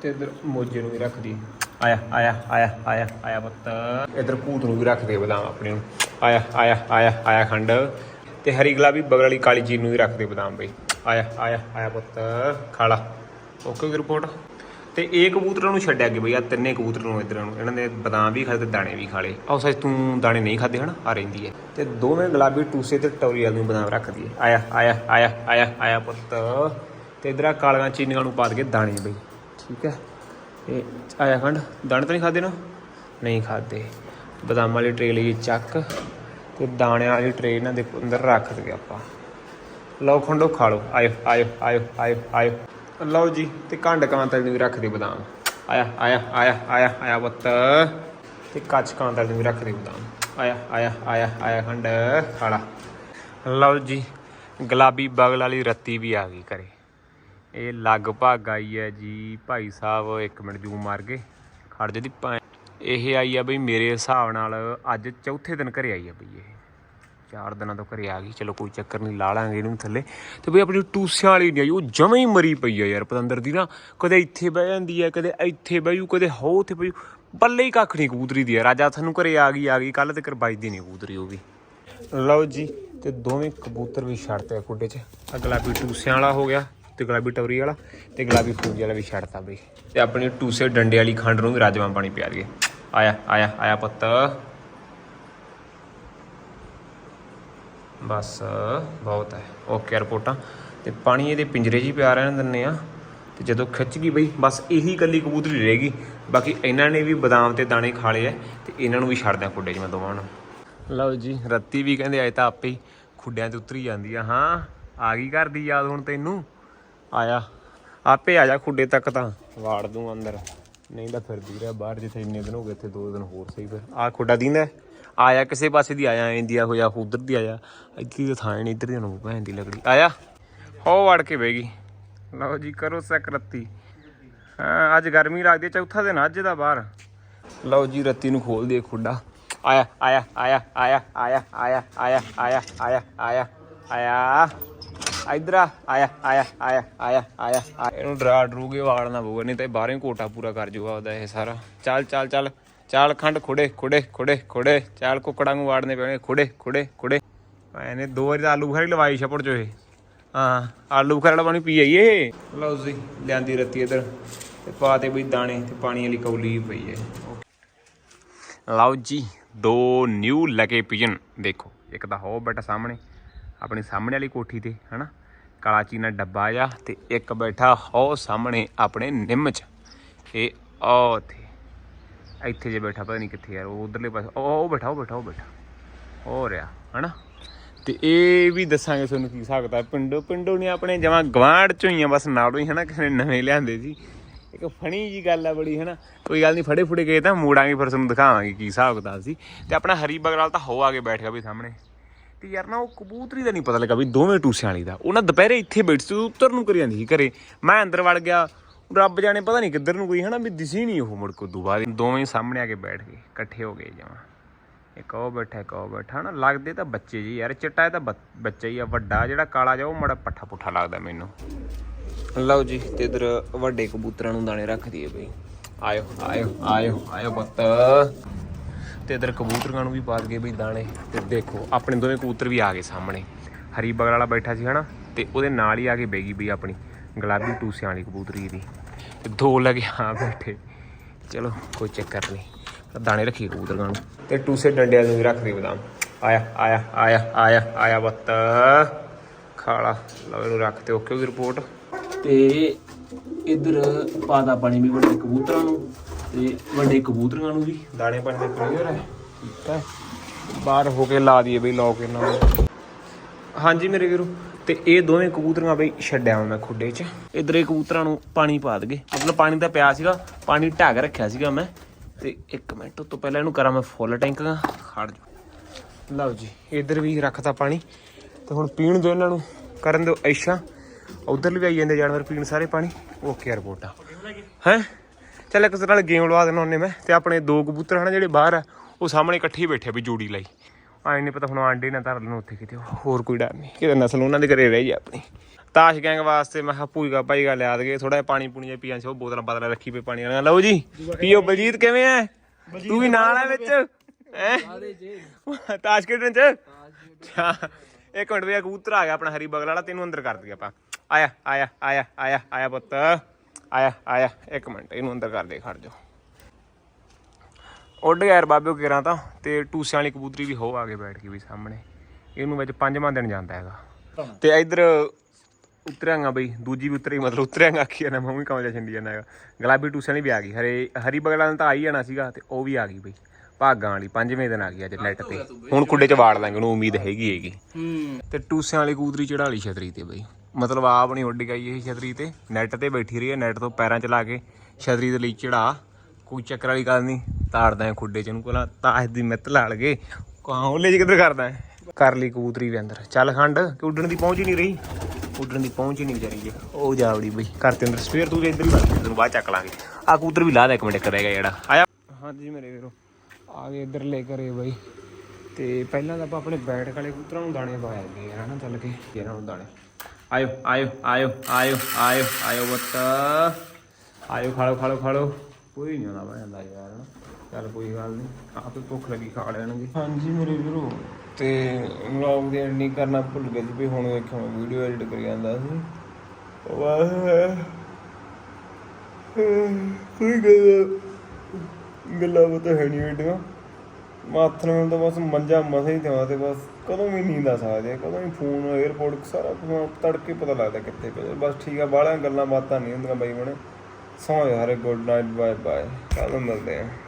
ਤੇ ਇਧਰ ਮੋਜੇ ਨੂੰ ਵੀ ਰੱਖ ਦੀ। ਆਇਆ ਆਇਆ ਆਇਆ ਆਇਆ ਆਇਆ ਪੁੱਤ। ਇਧਰ ਭੂਤ ਨੂੰ ਵੀ ਰੱਖ ਦੇ ਬਦਾਮ ਆਪਣੇ ਨੂੰ। ਆਇਆ ਆਇਆ ਆਇਆ ਆਇਆ ਖੰਡ। ਤੇ ਹਰੀ ਗੁਲਾਬੀ ਬਗਲ ਵਾਲੀ ਕਾਲੀ ਚੀਜ਼ ਨੂੰ ਵੀ ਰੱਖ ਦੇ ਬਦਾਮ ਬਈ। ਆਇਆ ਆਇਆ ਆਇਆ ਪੁੱਤ ਖਾਲਾ ਓਕੇ ਰਿਪੋਰਟ। ਤੇ ਇਹ ਕਬੂਤਰਾਂ ਨੂੰ ਛੱਡਿਆ ਗਿਆ ਬਈ ਆ ਤਿੰਨੇ ਕਬੂਤਰ ਨੂੰ ਇਧਰ ਨੂੰ। ਇਹਨਾਂ ਨੇ ਬਦਾਮ ਵੀ ਖਾਦੇ ਤੇ ਦਾਣੇ ਵੀ ਖਾ ਲਏ। ਆਹ ਸੱਚ ਤੂੰ ਦਾਣੇ ਨਹੀਂ ਖਾਦੇ ਹਨ? ਆ ਰਹਿੰਦੀ ਹੈ। ਤੇ ਦੋਵੇਂ ਗੁਲਾਬੀ ਟੂਸੇ ਤੇ ਵਾਲ ਨੂੰ ਬਦਾਮ ਰੱਖਦੀ ਹੈ ਆਇਆ ਆਇਆ ਆਇਆ ਆਇਆ ਆਇਆ ਪੁੱਤ। ਤੇ ਇਧਰ ਆ ਕਾਲੀਆਂ ਚੀਨੀਆਂ ਨੂੰ ਪਾ ਕੇ ਦਾਣੇ ਬਈ। ਠੀਕ ਹੈ? ਇਹ ਆਇਆ ਖੰਡ? ਦਾਣੇ ਤਾਂ ਨਹੀਂ ਖਾਦੇ ਨਾ? ਨਹੀਂ ਖਾਦੇ ਬਦਾਮਾਂ ਵਾਲੀ ਟਰੇ ਲਈ ਚੱਕ ਤੇ ਦਾਣਿਆਂ ਵਾਲੀ ਟਰੇ ਇਹਨਾਂ ਦੇ ਅੰਦਰ ਰੱਖ ਦਗੇ ਆਪਾਂ। ਲਓ ਖੰਡੋ ਖਾ ਲਓ ਆਇਓ ਆਇਓ ਆਇਓ ਆਇਓ ਆਇਓ। ਲਓ ਜੀ, ਤੇ ਕੰਡ ਕਾਂਤਲ ਨੂੰ ਵੀ ਰੱਖ ਦੇ ਬਦਾਮ। ਆਇਆ ਆਇਆ ਆਇਆ ਆਇਆ ਆਇਆ ਪੁੱਤ। ਤੇ ਕੱਚ ਕਾਂਤਲ ਨੂੰ ਵੀ ਰੱਖ ਦੇ ਬਦਾਮ। ਆਇਆ ਆਇਆ ਆਇਆ ਆਇਆ ਖੰਡ। ਖਾਲਾ ਲਓ ਜੀ, ਗੁਲਾਬੀ ਬਗਲ ਵਾਲੀ ਰੱਤੀ ਵੀ ਆ ਗਈ ਘਰੇ। ਇਹ ਲਗਭਗ ਆਈ ਹੈ ਜੀ ਭਾਈ ਸਾਹਿਬ ਇੱਕ ਮਿੰਟ ਜੂ ਮਾਰ ਕੇ ਖੜ ਜੇ ਦੀ ਇਹ ਆਈ ਆ ਬਈ ਮੇਰੇ ਹਿਸਾਬ ਨਾਲ ਅੱਜ ਚੌਥੇ ਦਿਨ ਘਰੇ ਆਈ ਆ ਬਈ ਇਹ। ਚਾਰ ਦਿਨਾਂ ਤੋਂ ਘਰੇ ਆ ਗਈ। ਚਲੋ ਕੋਈ ਚੱਕਰ ਨਹੀਂ, ਲਾ ਲਾਂਗੇ ਇਹਨੂੰ ਥੱਲੇ। ਤੇ ਬਈ ਆਪਣੀ ਟੂਸਿਆਂ ਵਾਲੀ ਨਹੀਂ ਆਈ, ਉਹ ਜਮਾਂ ਹੀ ਮਰੀ ਪਈ ਆ ਯਾਰ ਪਤੰਦਰ ਦੀ ਨਾ। ਕਦੇ ਇੱਥੇ ਬਹਿ ਜਾਂਦੀ ਹੈ ਕਦੇ ਇੱਥੇ ਬਹਿ ਜੂ, ਕਦੇ ਹੋ ਉੱਥੇ ਬਹਿ ਜੂ। ਬੱਲੇ ਹੀ ਕੱਖ ਨਹੀਂ ਕਬੂਤਰੀ ਦੀ ਯਾਰ। ਰਾਜਾ ਤੁਹਾਨੂੰ ਘਰੇ ਆ ਗਈ ਆ ਗਈ। ਕੱਲ ਤੱਕ ਕਰ ਵੱਜਦੀ ਨਹੀਂ ਕਬੂਤਰੀ ਉਹ ਵੀ। ਲਓ ਜੀ, ਤੇ ਦੋਵੇਂ ਕਬੂਤਰ ਵੀ ਛੱਡਤੇ ਆ ਖੁੱਡੇ 'ਚ। ਅਗਲਾ ਗੁਲਾਬੀ ਟੂਸਿਆਂ ਵਾਲਾ ਹੋ ਗਿਆ। ਤੇ ਗੁਲਾਬੀ ਟੌਰੀ ਵਾਲਾ ਤੇ ਗੁਲਾਬੀ ਫੂਜੀ ਵਾਲਾ ਵੀ ਛੱਡਤਾ ਬਈ। ਤੇ ਆਪਣੀ ਟੂਸੇ ਡੰਡੇ ਵਾਲੀ ਖੰਡ ਨੂੰ ਵੀ ਰਾਜਮਾ ਪਾਣੀ ਪਿਆ ਦਈਏ। ਆਇਆ ਆਇਆ ਆਇਆ ਪੁੱਤ। ਬਸ, ਬਹੁਤ ਹੈ। ਓਕੇ ਰਿਪੋਰਟਾਂ। ਤੇ ਪਾਣੀ ਇਹਦੇ ਪਿੰਜਰੇ 'ਚ ਹੀ ਪਿਆ ਰਹਿਣ ਦਿੰਨੇ ਆ ਤੇ ਜਦੋਂ ਖਿੱਚ ਗਈ ਬਈ, ਬਸ ਇਹੀ ਕੱਲੀ ਕਬੂਤਰੀ ਰਹੇਗੀ ਬਾਕੀ ਇਹਨਾਂ ਨੇ ਵੀ ਬਦਾਮ ਤੇ ਦਾਣੇ ਖਾ ਲਏ ਐ ਤੇ ਇਹਨਾਂ ਨੂੰ ਵੀ ਛੱਡ ਦਿਆਂ ਖੁੱਡੇ 'ਚ ਮੈਂ ਦੋਵਾਂ ਨੂੰ। ਲਓ ਜੀ, ਰੱਤੀ ਵੀ ਕਹਿੰਦੇ ਆਏ ਤਾਂ ਆਪੇ ਹੀ ਖੁੱਡਿਆਂ ਤੇ ਉਤਰੀ ਜਾਂਦੀ ਆ। ਹਾਂ, ਆ ਗਈ ਘਰ ਦੀ ਯਾਦ ਹੁਣ ਤੈਨੂੰ। ਆਇਆ। ਆਪੇ ਆ ਜਾ ਖੁੱਡੇ ਤੱਕ ਤਾਂ। ਵਾੜ ਦੂੰ ਅੰਦਰ। ਨਹੀਂ ਤਾਂ ਫਿਰਦੀ ਰਿਹਾ ਬਾਹਰ ਜਿੱਥੇ ਇੰਨੇ ਦਿਨ ਹੋ ਗਏ ਇੱਥੇ ਦੋ ਦਿਨ ਹੋਰ ਸਹੀ ਫਿਰ। ਆ ਖੁੱਡਾ ਦਿੰਦਾ ਆਇਆ ਕਿਸੇ ਪਾਸੇ ਦੀ ਆਇਆ ਇੰਡੀਆ ਹੋਇਆ ਉਧਰ ਦੀ ਆਇਆ। ਇੱਥੇ ਦੀ ਥਾਂ ਨਹੀਂ ਇੱਧਰ ਦੀ ਨੂੰ ਭੈਣ ਦੀ ਲੱਗੜੀ ਆਇਆ। ਹੋ ਵੜ ਕੇ ਬਹਿ ਗਈ। ਲਓ ਜੀ ਕਰੋ ਸਕਰਤੀ ਹਾਂ ਅੱਜ ਗਰਮੀ ਲੱਗਦੀ ਹੈ, ਚੌਥਾ ਦਿਨ ਅੱਜ ਦਾ ਬਾਹਰ। ਲਓ ਜੀ ਰੱਤੀ ਨੂੰ ਖੋਲ ਦੇ ਖੁੱਡਾ। ਆਇਆ ਆਇਆ ਆਇਆ ਆਇਆ ਆਇਆ ਆਇਆ ਆਇਆ ਆਇਆ ਆਇਆ ਆਇਆ ਆਇਆ। ਇਧਰ ਆ ਆਇਆ ਆਇਆ ਆਇਆ ਆਇਆ ਆਇਆ। ਇਹਨੂੰ ਡਰਾ ਡਰੂਗੇ ਵਾੜਨਾ ਪਊਗਾ ਨਹੀਂ ਤਾਂ ਇਹ ਬਾਹਰੋਂ ਕੋਟਾ ਪੂਰਾ ਕਰ ਜੂਗਾ ਉਹਦਾ ਇਹ ਸਾਰਾ। ਚੱਲ ਚੱਲ ਚੱਲ ਚਾਲ ਖੰਡ ਖੁੜੇ ਖੁੜੇ ਖੁੜੇ ਖੁੜੇ ਚਾਲ ਕੁਕੜਾਂ ਨੂੰ ਵਾੜਨੇ ਪੈਣੇ ਖੁੜੇ ਖੁੜੇ ਖੁੜੇ। ਇਹਨੇ ਦੋ ਵਾਰੀ ਤਾਂ ਆਲੂ ਬੁਖਾਰੀ ਲਵਾਈ ਛਪੜ ਚੋ ਇਹ। ਹਾਂ ਆਲੂ ਬੁਖਾਰਾ ਵਾਲਾ ਪਾਣੀ ਪੀ ਆਈਏ ਲਓ ਜੀ ਲਿਆਂਦੀ ਰੱਤੀ ਇਧਰ। ਤੇ ਪਾ ਤੇ ਬਈ ਦਾਣੇ ਤੇ ਪਾਣੀ ਵਾਲੀ ਕੌਲੀ ਪਈ ਹੈ ਲਓ ਜੀ ਦੋ ਨਿਊ ਲਗੇ ਪਿਜਨ ਦੇਖੋ ਇੱਕ ਤਾਂ ਹੋ ਬੈਠਾ ਸਾਹਮਣੇ। ਆਪਣੇ ਸਾਹਮਣੇ ਵਾਲੀ ਕੋਠੀ ਤੇ, ਹਨਾ? ਕਾਲਾ ਚੀਨਾ ਡੱਬਾ ਆ ਤੇ ਇੱਕ ਬੈਠਾ ਹੋ ਸਾਹਮਣੇ ਆਪਣੇ ਨਿੰਮ ਚ। ਇਹ ਉਹ ਤੇ ਇੱਥੇ ਜੇ ਬੈਠਾ, ਪਤਾ ਨਹੀਂ ਕਿੱਥੇ ਯਾਰ, ਉਹ ਉਧਰਲੇ ਪਾਸੇ, ਉਹ ਉਹ ਬੈਠਾ ਉਹ ਬੈਠਾ ਉਹ ਬੈਠਾ। ਹੋ ਰਿਹਾ, ਹਨਾ? ਤੇ ਇਹ ਵੀ ਦੱਸਾਂਗੇ ਤੁਹਾਨੂੰ ਕੀ ਹਿਸਾਬ ਕਿਤਾਬ। ਪਿੰਡੋਂ ਨਹੀਂ, ਆਪਣੇ ਜਮਾਂ ਗਵਾਂਢ ਚੋਂ ਹੀ ਆ, ਬਸ ਨਾਲੋਂ ਹੀ, ਹਨਾ? ਕਿਸੇ ਨੇ ਨਵੇਂ ਲਿਆਂਦੇ ਸੀ। ਇੱਕ ਫਣੀ ਜੀ ਗੱਲ ਆ ਬੜੀ, ਹਨਾ? ਕੋਈ ਗੱਲ ਨਹੀਂ ਫੜੇ ਫੁੜੇ ਗਏ ਤਾਂ ਮੋੜਾਂਗੇ, ਫਿਰ ਤੁਹਾਨੂੰ ਦਿਖਾਵਾਂਗੇ ਕੀ ਹਿਸਾਬ ਕਿਤਾਬ ਸੀ। ਤੇ ਆਪਣਾ ਹਰੀ ਬਗਰਾਲ ਤਾਂ ਹੋ ਆ ਕੇ ਬੈਠ ਗਿਆ ਵੀ ਸਾਹਮਣੇ। ਤੇ ਯਾਰ ਨਾ ਉਹ ਕਬੂਤਰੀ ਦਾ ਨਹੀਂ ਪਤਾ ਲੱਗਾ ਵੀ ਦੋਵੇਂ ਟੂਸਿਆਂ ਵਾਲੀ ਦਾ। ਉਹ ਨਾ ਦੁਪਹਿਰੇ ਇੱਥੇ ਬੈਠੀ ਸੀ, ਉੱਤਰ ਨੂੰ ਕਰੀ ਜਾਂਦੀ ਸੀ ਘਰੇ। ਮੈਂ ਅੰਦਰ ਵੜ ਗਿਆ। ਰੱਬ ਜਾਣੇ ਪਤਾ ਨਹੀਂ ਕਿੱਧਰ ਨੂੰ ਕੋਈ ਹਨਾ, ਵੀ ਦਿਸੀ ਨਹੀਂ ਉਹ ਮੁੜ ਕੇ ਉਦੋਂ ਦੋਵੇਂ ਸਾਹਮਣੇ ਆ ਕੇ ਬੈਠ ਗਏ, ਇਕੱਠੇ ਹੋ ਗਏ ਜਮਾਂ। ਇੱਕ ਉਹ ਬੈਠਾ ਇੱਕ ਉਹ ਬੈਠਾ ਨਾ ਲੱਗਦੇ ਤਾਂ ਬੱਚੇ ਜੀ ਯਾਰ, ਚਿੱਟਾ ਇਹ ਤਾਂ ਬੱਚਾ ਹੀ ਆ, ਵੱਡਾ ਜਿਹੜਾ ਕਾਲਾ ਜਿਹਾ, ਉਹ ਮੜਾ ਪੱਠਾ ਪੁੱਠਾ ਲੱਗਦਾ ਮੈਨੂੰ। ਲਓ ਜੀ, ਤੇ ਇਧਰ ਵੱਡੇ ਕਬੂਤਰਾਂ ਨੂੰ ਦਾਣੇ ਰੱਖ ਦਈਏ ਬਈ। ਆਇਓ ਆਇਓ ਆਇਓ ਆਇਓ ਪੁੱਤ। ਤੇ ਇਧਰ ਕਬੂਤਰਾਂ ਨੂੰ ਵੀ ਪਾ ਦਈਏ ਬਈ ਦਾਣੇ। ਤੇ ਦੇਖੋ, ਆਪਣੇ ਦੋਵੇਂ ਕਬੂਤਰ ਵੀ ਆ ਗਏ ਸਾਹਮਣੇ। ਹਰੀ ਬਗਲ ਵਾਲਾ ਬੈਠਾ ਸੀ, ਹਨਾ? ਤੇ ਉਹਦੇ ਨਾਲ ਹੀ ਆ ਕੇ ਬੈਗੀ ਬਈ ਆਪਣੀ ਗੁਲਾਬੀ ਟੂਸਿਆਂ ਵਾਲੀ ਕਬੂਤਰੀ ਦੀ। ਤੇ ਦੋ ਲਗੇ ਆ ਬੈਠੇ। ਚਲੋ, ਕੋਈ ਚੱਕਰ ਨਹੀਂ। ਦਾਣੇ ਰੱਖੀ ਕਬੂਤਰਾਂ ਨੂੰ। ਤੇ ਟੂਸੇ ਡੰਡਿਆਂ ਨੂੰ ਵੀ ਰੱਖ ਦੇ ਬਦਾਮ। ਆਇਆ ਆਇਆ ਆਇਆ ਆਇਆ ਆਇਆ ਬੱਤ। ਖਾਲਾ, ਲਓ ਇਹਨੂੰ ਰੱਖ ਤੇ ਓਕੇ ਉਹਦੀ ਰਿਪੋਰਟ ਤੇ ਇੱਧਰ ਪਾਦਾ ਪਾਣੀ ਵੀ ਵੱਡੇ ਕਬੂਤਰਾਂ ਨੂੰ। ਤੇ ਵੱਡੇ ਕਬੂਤਰਾਂ ਨੂੰ ਵੀ। ਦਾਣੇ ਪਾਣੀ ਦਾ ਕਲੀਅਰ ਹੈ ਠੀਕ ਹੈ। ਬਾਹਰ ਹੋ ਕੇ ਲਾ ਦਈਏ ਬਈ ਲੋਕ ਇਹਨਾਂ ਨੂੰ। ਹਾਂਜੀ ਮੇਰੇ ਵੀਰੋ ਤੇ ਇਹ ਦੋਵੇਂ ਕਬੂਤਰਾਂ ਬਈ ਛੱਡਿਆ ਮੈਂ ਖੁੱਡੇ 'ਚ। ਇਧਰ ਇਹ ਕਬੂਤਰਾਂ ਨੂੰ ਪਾਣੀ ਪਾ ਦਗੇ ਮਤਲਬ ਪਾਣੀ ਤਾਂ ਪਿਆ ਸੀਗਾ ਪਾਣੀ ਢੱਕ ਰੱਖਿਆ ਸੀਗਾ ਮੈਂ। ਤੇ 1 ਮਿੰਟ ਤੋਂ ਪਹਿਲਾਂ ਇਹਨੂੰ ਕਰਾਂ ਮੈਂ ਫੁੱਲ ਟੈਂਕ ਦਾ। ਖੜ ਜਾ ਲਓ ਜੀ ਇਧਰ ਵੀ ਰੱਖਤਾ ਪਾਣੀ। ਤੇ ਹੁਣ ਪੀਣ ਦਿਓ ਇਹਨਾਂ ਨੂੰ ਕਰਨ ਦਿਓ ਐਸ਼ਾ ਉਧਰ ਵੀ ਆਈ ਜਾਂਦੇ ਜਾਨਵਰ ਪੀਣ ਸਾਰੇ ਪਾਣੀ। ਓਕੇ ਰਿਪੋਰਟਾਂ ਹੈ? ਚੱਲ ਇੱਕ ਤਰ੍ਹਾਂ ਨਾਲ ਗੇਮ ਲਵਾ ਦੇਣਾ ਉਹਨੇ ਮੈਂ, ਤੇ ਆਪਣੇ ਦੋ ਕਬੂਤਰ ਹਨ ਜਿਹੜੇ ਬਾਹਰ ਆ, ਉਹ ਸਾਹਮਣੇ ਇਕੱਠੇ ਹੀ ਬੈਠੇ ਆ ਵੀ ਜੋੜੀ ਲਈ। ਆਏ ਨਹੀਂ ਪਤਾ ਹੁਣ ਆਂਡੇ ਨਾ ਧਰ ਲੈਣ ਉੱਥੇ ਕਿਤੇ, ਹੋਰ ਕੋਈ ਡਰ ਨਹੀਂ ਕਿਤੇ ਨਸਲ ਉਹਨਾਂ ਦੇ ਘਰੇ ਰਹਿ ਜਾ ਆਪਣੀ। ਤਾਸ਼ ਗੈਂਗ ਵਾਸਤੇ ਮੈਂ ਕਿਹਾ ਭੂਈਗਾ ਭਾਈਗਾ ਲਿਆ ਦਗੇ ਥੋੜਾ ਜਿਹਾ ਪਾਣੀ ਪੂਣੀ ਪੀਆਂ ਸੀ, ਉਹ ਬੋਤਲਾਂ ਬਦਲਾ ਰੱਖੀ ਪਈ ਪਾਣੀ ਵਾਲੀਆਂ। ਲਓ ਜੀ, ਪੀਓ ਬਲਜੀਤ, ਕਿਵੇਂ ਐ? ਤੂੰ ਵੀ ਨਾਲ ਐ ਵਿੱਚ? ਹੈ? ਤਾਸ਼ ਖੇਡਣ ਚ? ਅੱਛਾ। ਇੱਕ ਮਿੰਟ ਵੀ ਕਬੂਤਰ ਆ ਗਿਆ ਆਪਣਾ ਹਰੀ ਬਗਲ ਵਾਲਾ, ਤੈਨੂੰ ਅੰਦਰ ਕਰ ਦਈਏ ਆਪਾਂ। ਆਇਆ ਆਇਆ ਆਇਆ ਆਇਆ ਆਇਆ ਪੁੱਤ। ਆਇਆ ਆਇਆ ਇੱਕ ਮਿੰਟ ਇਹਨੂੰ ਅੰਦਰ ਕਰ ਦੇ ਖੜ ਜਾ। ਉੱਡ ਗਿਆ ਯਾਰ ਬਾਬਿਓ ਕਿਰਾਂ ਤਾਂ ਤੇ ਟੂਸਿਆਂ ਵਾਲੀ ਕਬੂਤਰੀ ਵੀ ਹੋ ਆ ਕੇ ਬੈਠ ਗਈ ਵੀ ਸਾਹਮਣੇ। ਇਹਨੂੰ ਵਿੱਚ ਪੰਜਵਾਂ ਦਿਨ ਜਾਂਦਾ ਹੈਗਾ। ਤੇ ਇਧਰ ਉਤਰਿਆਂਗਾ ਬਈ ਦੂਜੀ ਵੀ ਉਤਰੀ ਮਤਲਬ ਉਤਰਿਆਂਗਾ ਆਖੀ ਨਾ ਮੈਂ ਵੀ ਕਮਜਾ ਛੰਡੀ ਜਾਂਦਾ ਹੈਗਾ। ਗੁਲਾਬੀ ਟੂਸਿਆਂ ਵਾਲੀ ਵੀ ਆ ਗਈ ਹਰੇ ਹਰੀ ਬਗਲਾਂ ਤਾਂ ਆ ਹੀ ਜਾਣਾ ਸੀਗਾ ਤੇ ਉਹ ਵੀ ਆ ਗਈ ਬਈ। ਭਾਗਾਂ ਵਾਲੀ ਪੰਜਵੇਂ ਦਿਨ ਆ ਗਈ ਅੱਜ ਨੈਟ ਤੇ। ਹੁਣ ਖੁੱਡੇ ਚ ਵਾੜ ਲਾਂਗੇ ਉਹਨੂੰ ਉਮੀਦ ਹੈਗੀ ਹੈਗੀ। ਤੇ ਟੂਸਿਆਂ ਵਾਲੀ ਕਬੂਤਰੀ ਚੜਾ ਲਈ ਛਤਰੀ ਤੇ ਬਈ। ਮਤਲਬ ਆਪ ਨਹੀਂ ਉੱਡ ਗਈ ਇਹ ਛਤਰੀ ਤੇ। ਨੈਟ ਤੇ ਬੈਠੀ ਰਹੀ ਹੈ ਨੈਟ ਤੋਂ ਪੈਰਾਂ ਚ ਲਾ ਕੇ ਛਤਰੀ ਦੇ ਲਈ ਚੜਾ। ਕੋਈ ਚੱਕਰ ਵਾਲੀ ਗੱਲ ਨਹੀਂ ਤਾੜਦਾ ਹੈ ਖੁੱਡੇ ਚ ਨੂੰ ਕੋਲਾ ਤਾਸ਼ ਦੀ ਮਿੱਤ ਲਾ ਲਗੇ ਕਾਂ ਉਹਲੇ ਚ ਕਿੱਧਰ ਕਰਦਾ ਹੈ? ਕਰ ਲਈ ਕਬੂਤਰੀ ਵੀ ਅੰਦਰ। ਚੱਲ ਖੰਡ ਕਿ ਉੱਡਣ ਦੀ ਪਹੁੰਚ ਹੀ ਨਹੀਂ ਰਹੀ। ਉੱਡਣ ਦੀ ਪਹੁੰਚ ਹੀ ਨਹੀਂ ਵਿਚਾਰੀ ਜੇ ਉਹ ਜਾਵੜੀ ਬਈ ਕਰਤੇ ਅੰਦਰ ਸਵੇਰ ਤੂੰ ਇੱਧਰ ਹੀ ਲੱਗ ਤੈਨੂੰ ਬਾਅਦ ਚੱਕ ਲਾਂਗੇ। ਆ ਕਬੂਤਰ ਵੀ ਲਾ ਦੇ ਇੱਕ ਮਿੰਟ ਕਰੇਗਾ ਜਿਹੜਾ। ਆਇਆ। ਹਾਂਜੀ ਮੇਰੇ ਵੀਰੋ ਆ ਗਏ ਇੱਧਰ ਲੈ ਕਰੇ ਬਈ। ਤੇ ਪਹਿਲਾਂ ਤਾਂ ਆਪਾਂ ਆਪਣੇ ਬੈਠ ਵਾਲੇ ਕਬੂਤਰਾਂ ਨੂੰ ਦਾਣੇ ਪਾਇਆ ਗਏ ਹਨਾ ਚੱਲ ਕੇ। ਇਹਨਾਂ ਨੂੰ ਦਾਣੇ। ਆਇਓ ਆਇਓ ਆਇਓ ਆਇਓ ਆਇਓ ਆਇਓ ਬੱਤ ਆਇਓ ਖਾਲੋ ਖਾਲੋ ਖਾਲੋ ਕੋਈ ਨਹੀਂ ਆਉਂਦਾ ਮੈਂ ਜਾਂਦਾ ਯਾਰ। ਚੱਲ ਕੋਈ ਗੱਲ ਨਹੀਂ ਆਪੇ ਭੁੱਖ ਲੱਗੀ ਖਾ ਲੈਣਗੇ। ਹਾਂਜੀ ਮੇਰੇ ਵੀਰੋ ਤੇ ਵਲੌਗ ਦੀ ਐਂਡਿੰਗ ਕਰਨਾ ਭੁੱਲ ਗਏ ਸੀ ਵੀ ਹੁਣ ਵੇਖੋ ਮੈਂ ਵੀਡੀਓ ਐਡਿਟ ਕਰੀ ਜਾਂਦਾ ਸੀ। ਵਾਹ ਕੋਈ ਗੱਲ ਗੱਲਾਂ ਬਤਾ ਹੈ ਨਹੀਂ ਏਡੀਆਂ ਮਾਥਨ ਤੋਂ ਬਸ ਮੰਜਾ ਮਸੇ ਹੀ ਤੇ ਬਸ ਕਦੋਂ ਵੀ ਨੀਂਦ ਆ ਸਕਦੀ ਹੈ, ਕਦੋਂ ਵੀ ਫੋਨ 에어ਪੋਰਟ ਸਾਰਾ ਕੁਝ ਤੜਕੇ ਪਤਾ ਲੱਗਦਾ ਕਿੱਥੇ ਪਏ ਬਸ ਠੀਕ ਆ, ਬਾਹਲੀਆਂ ਗੱਲਾਂ ਬਾਤਾਂ ਨਹੀਂ ਹੁੰਦੀਆਂ ਬਾਈ ਬਣੇ। ਸੌਂ ਹਰੇ ਗੁੱਡ ਨਾਈਟ ਬਾਏ ਬਾਏ ਕੱਲ ਮਿਲਦੇ ਆ।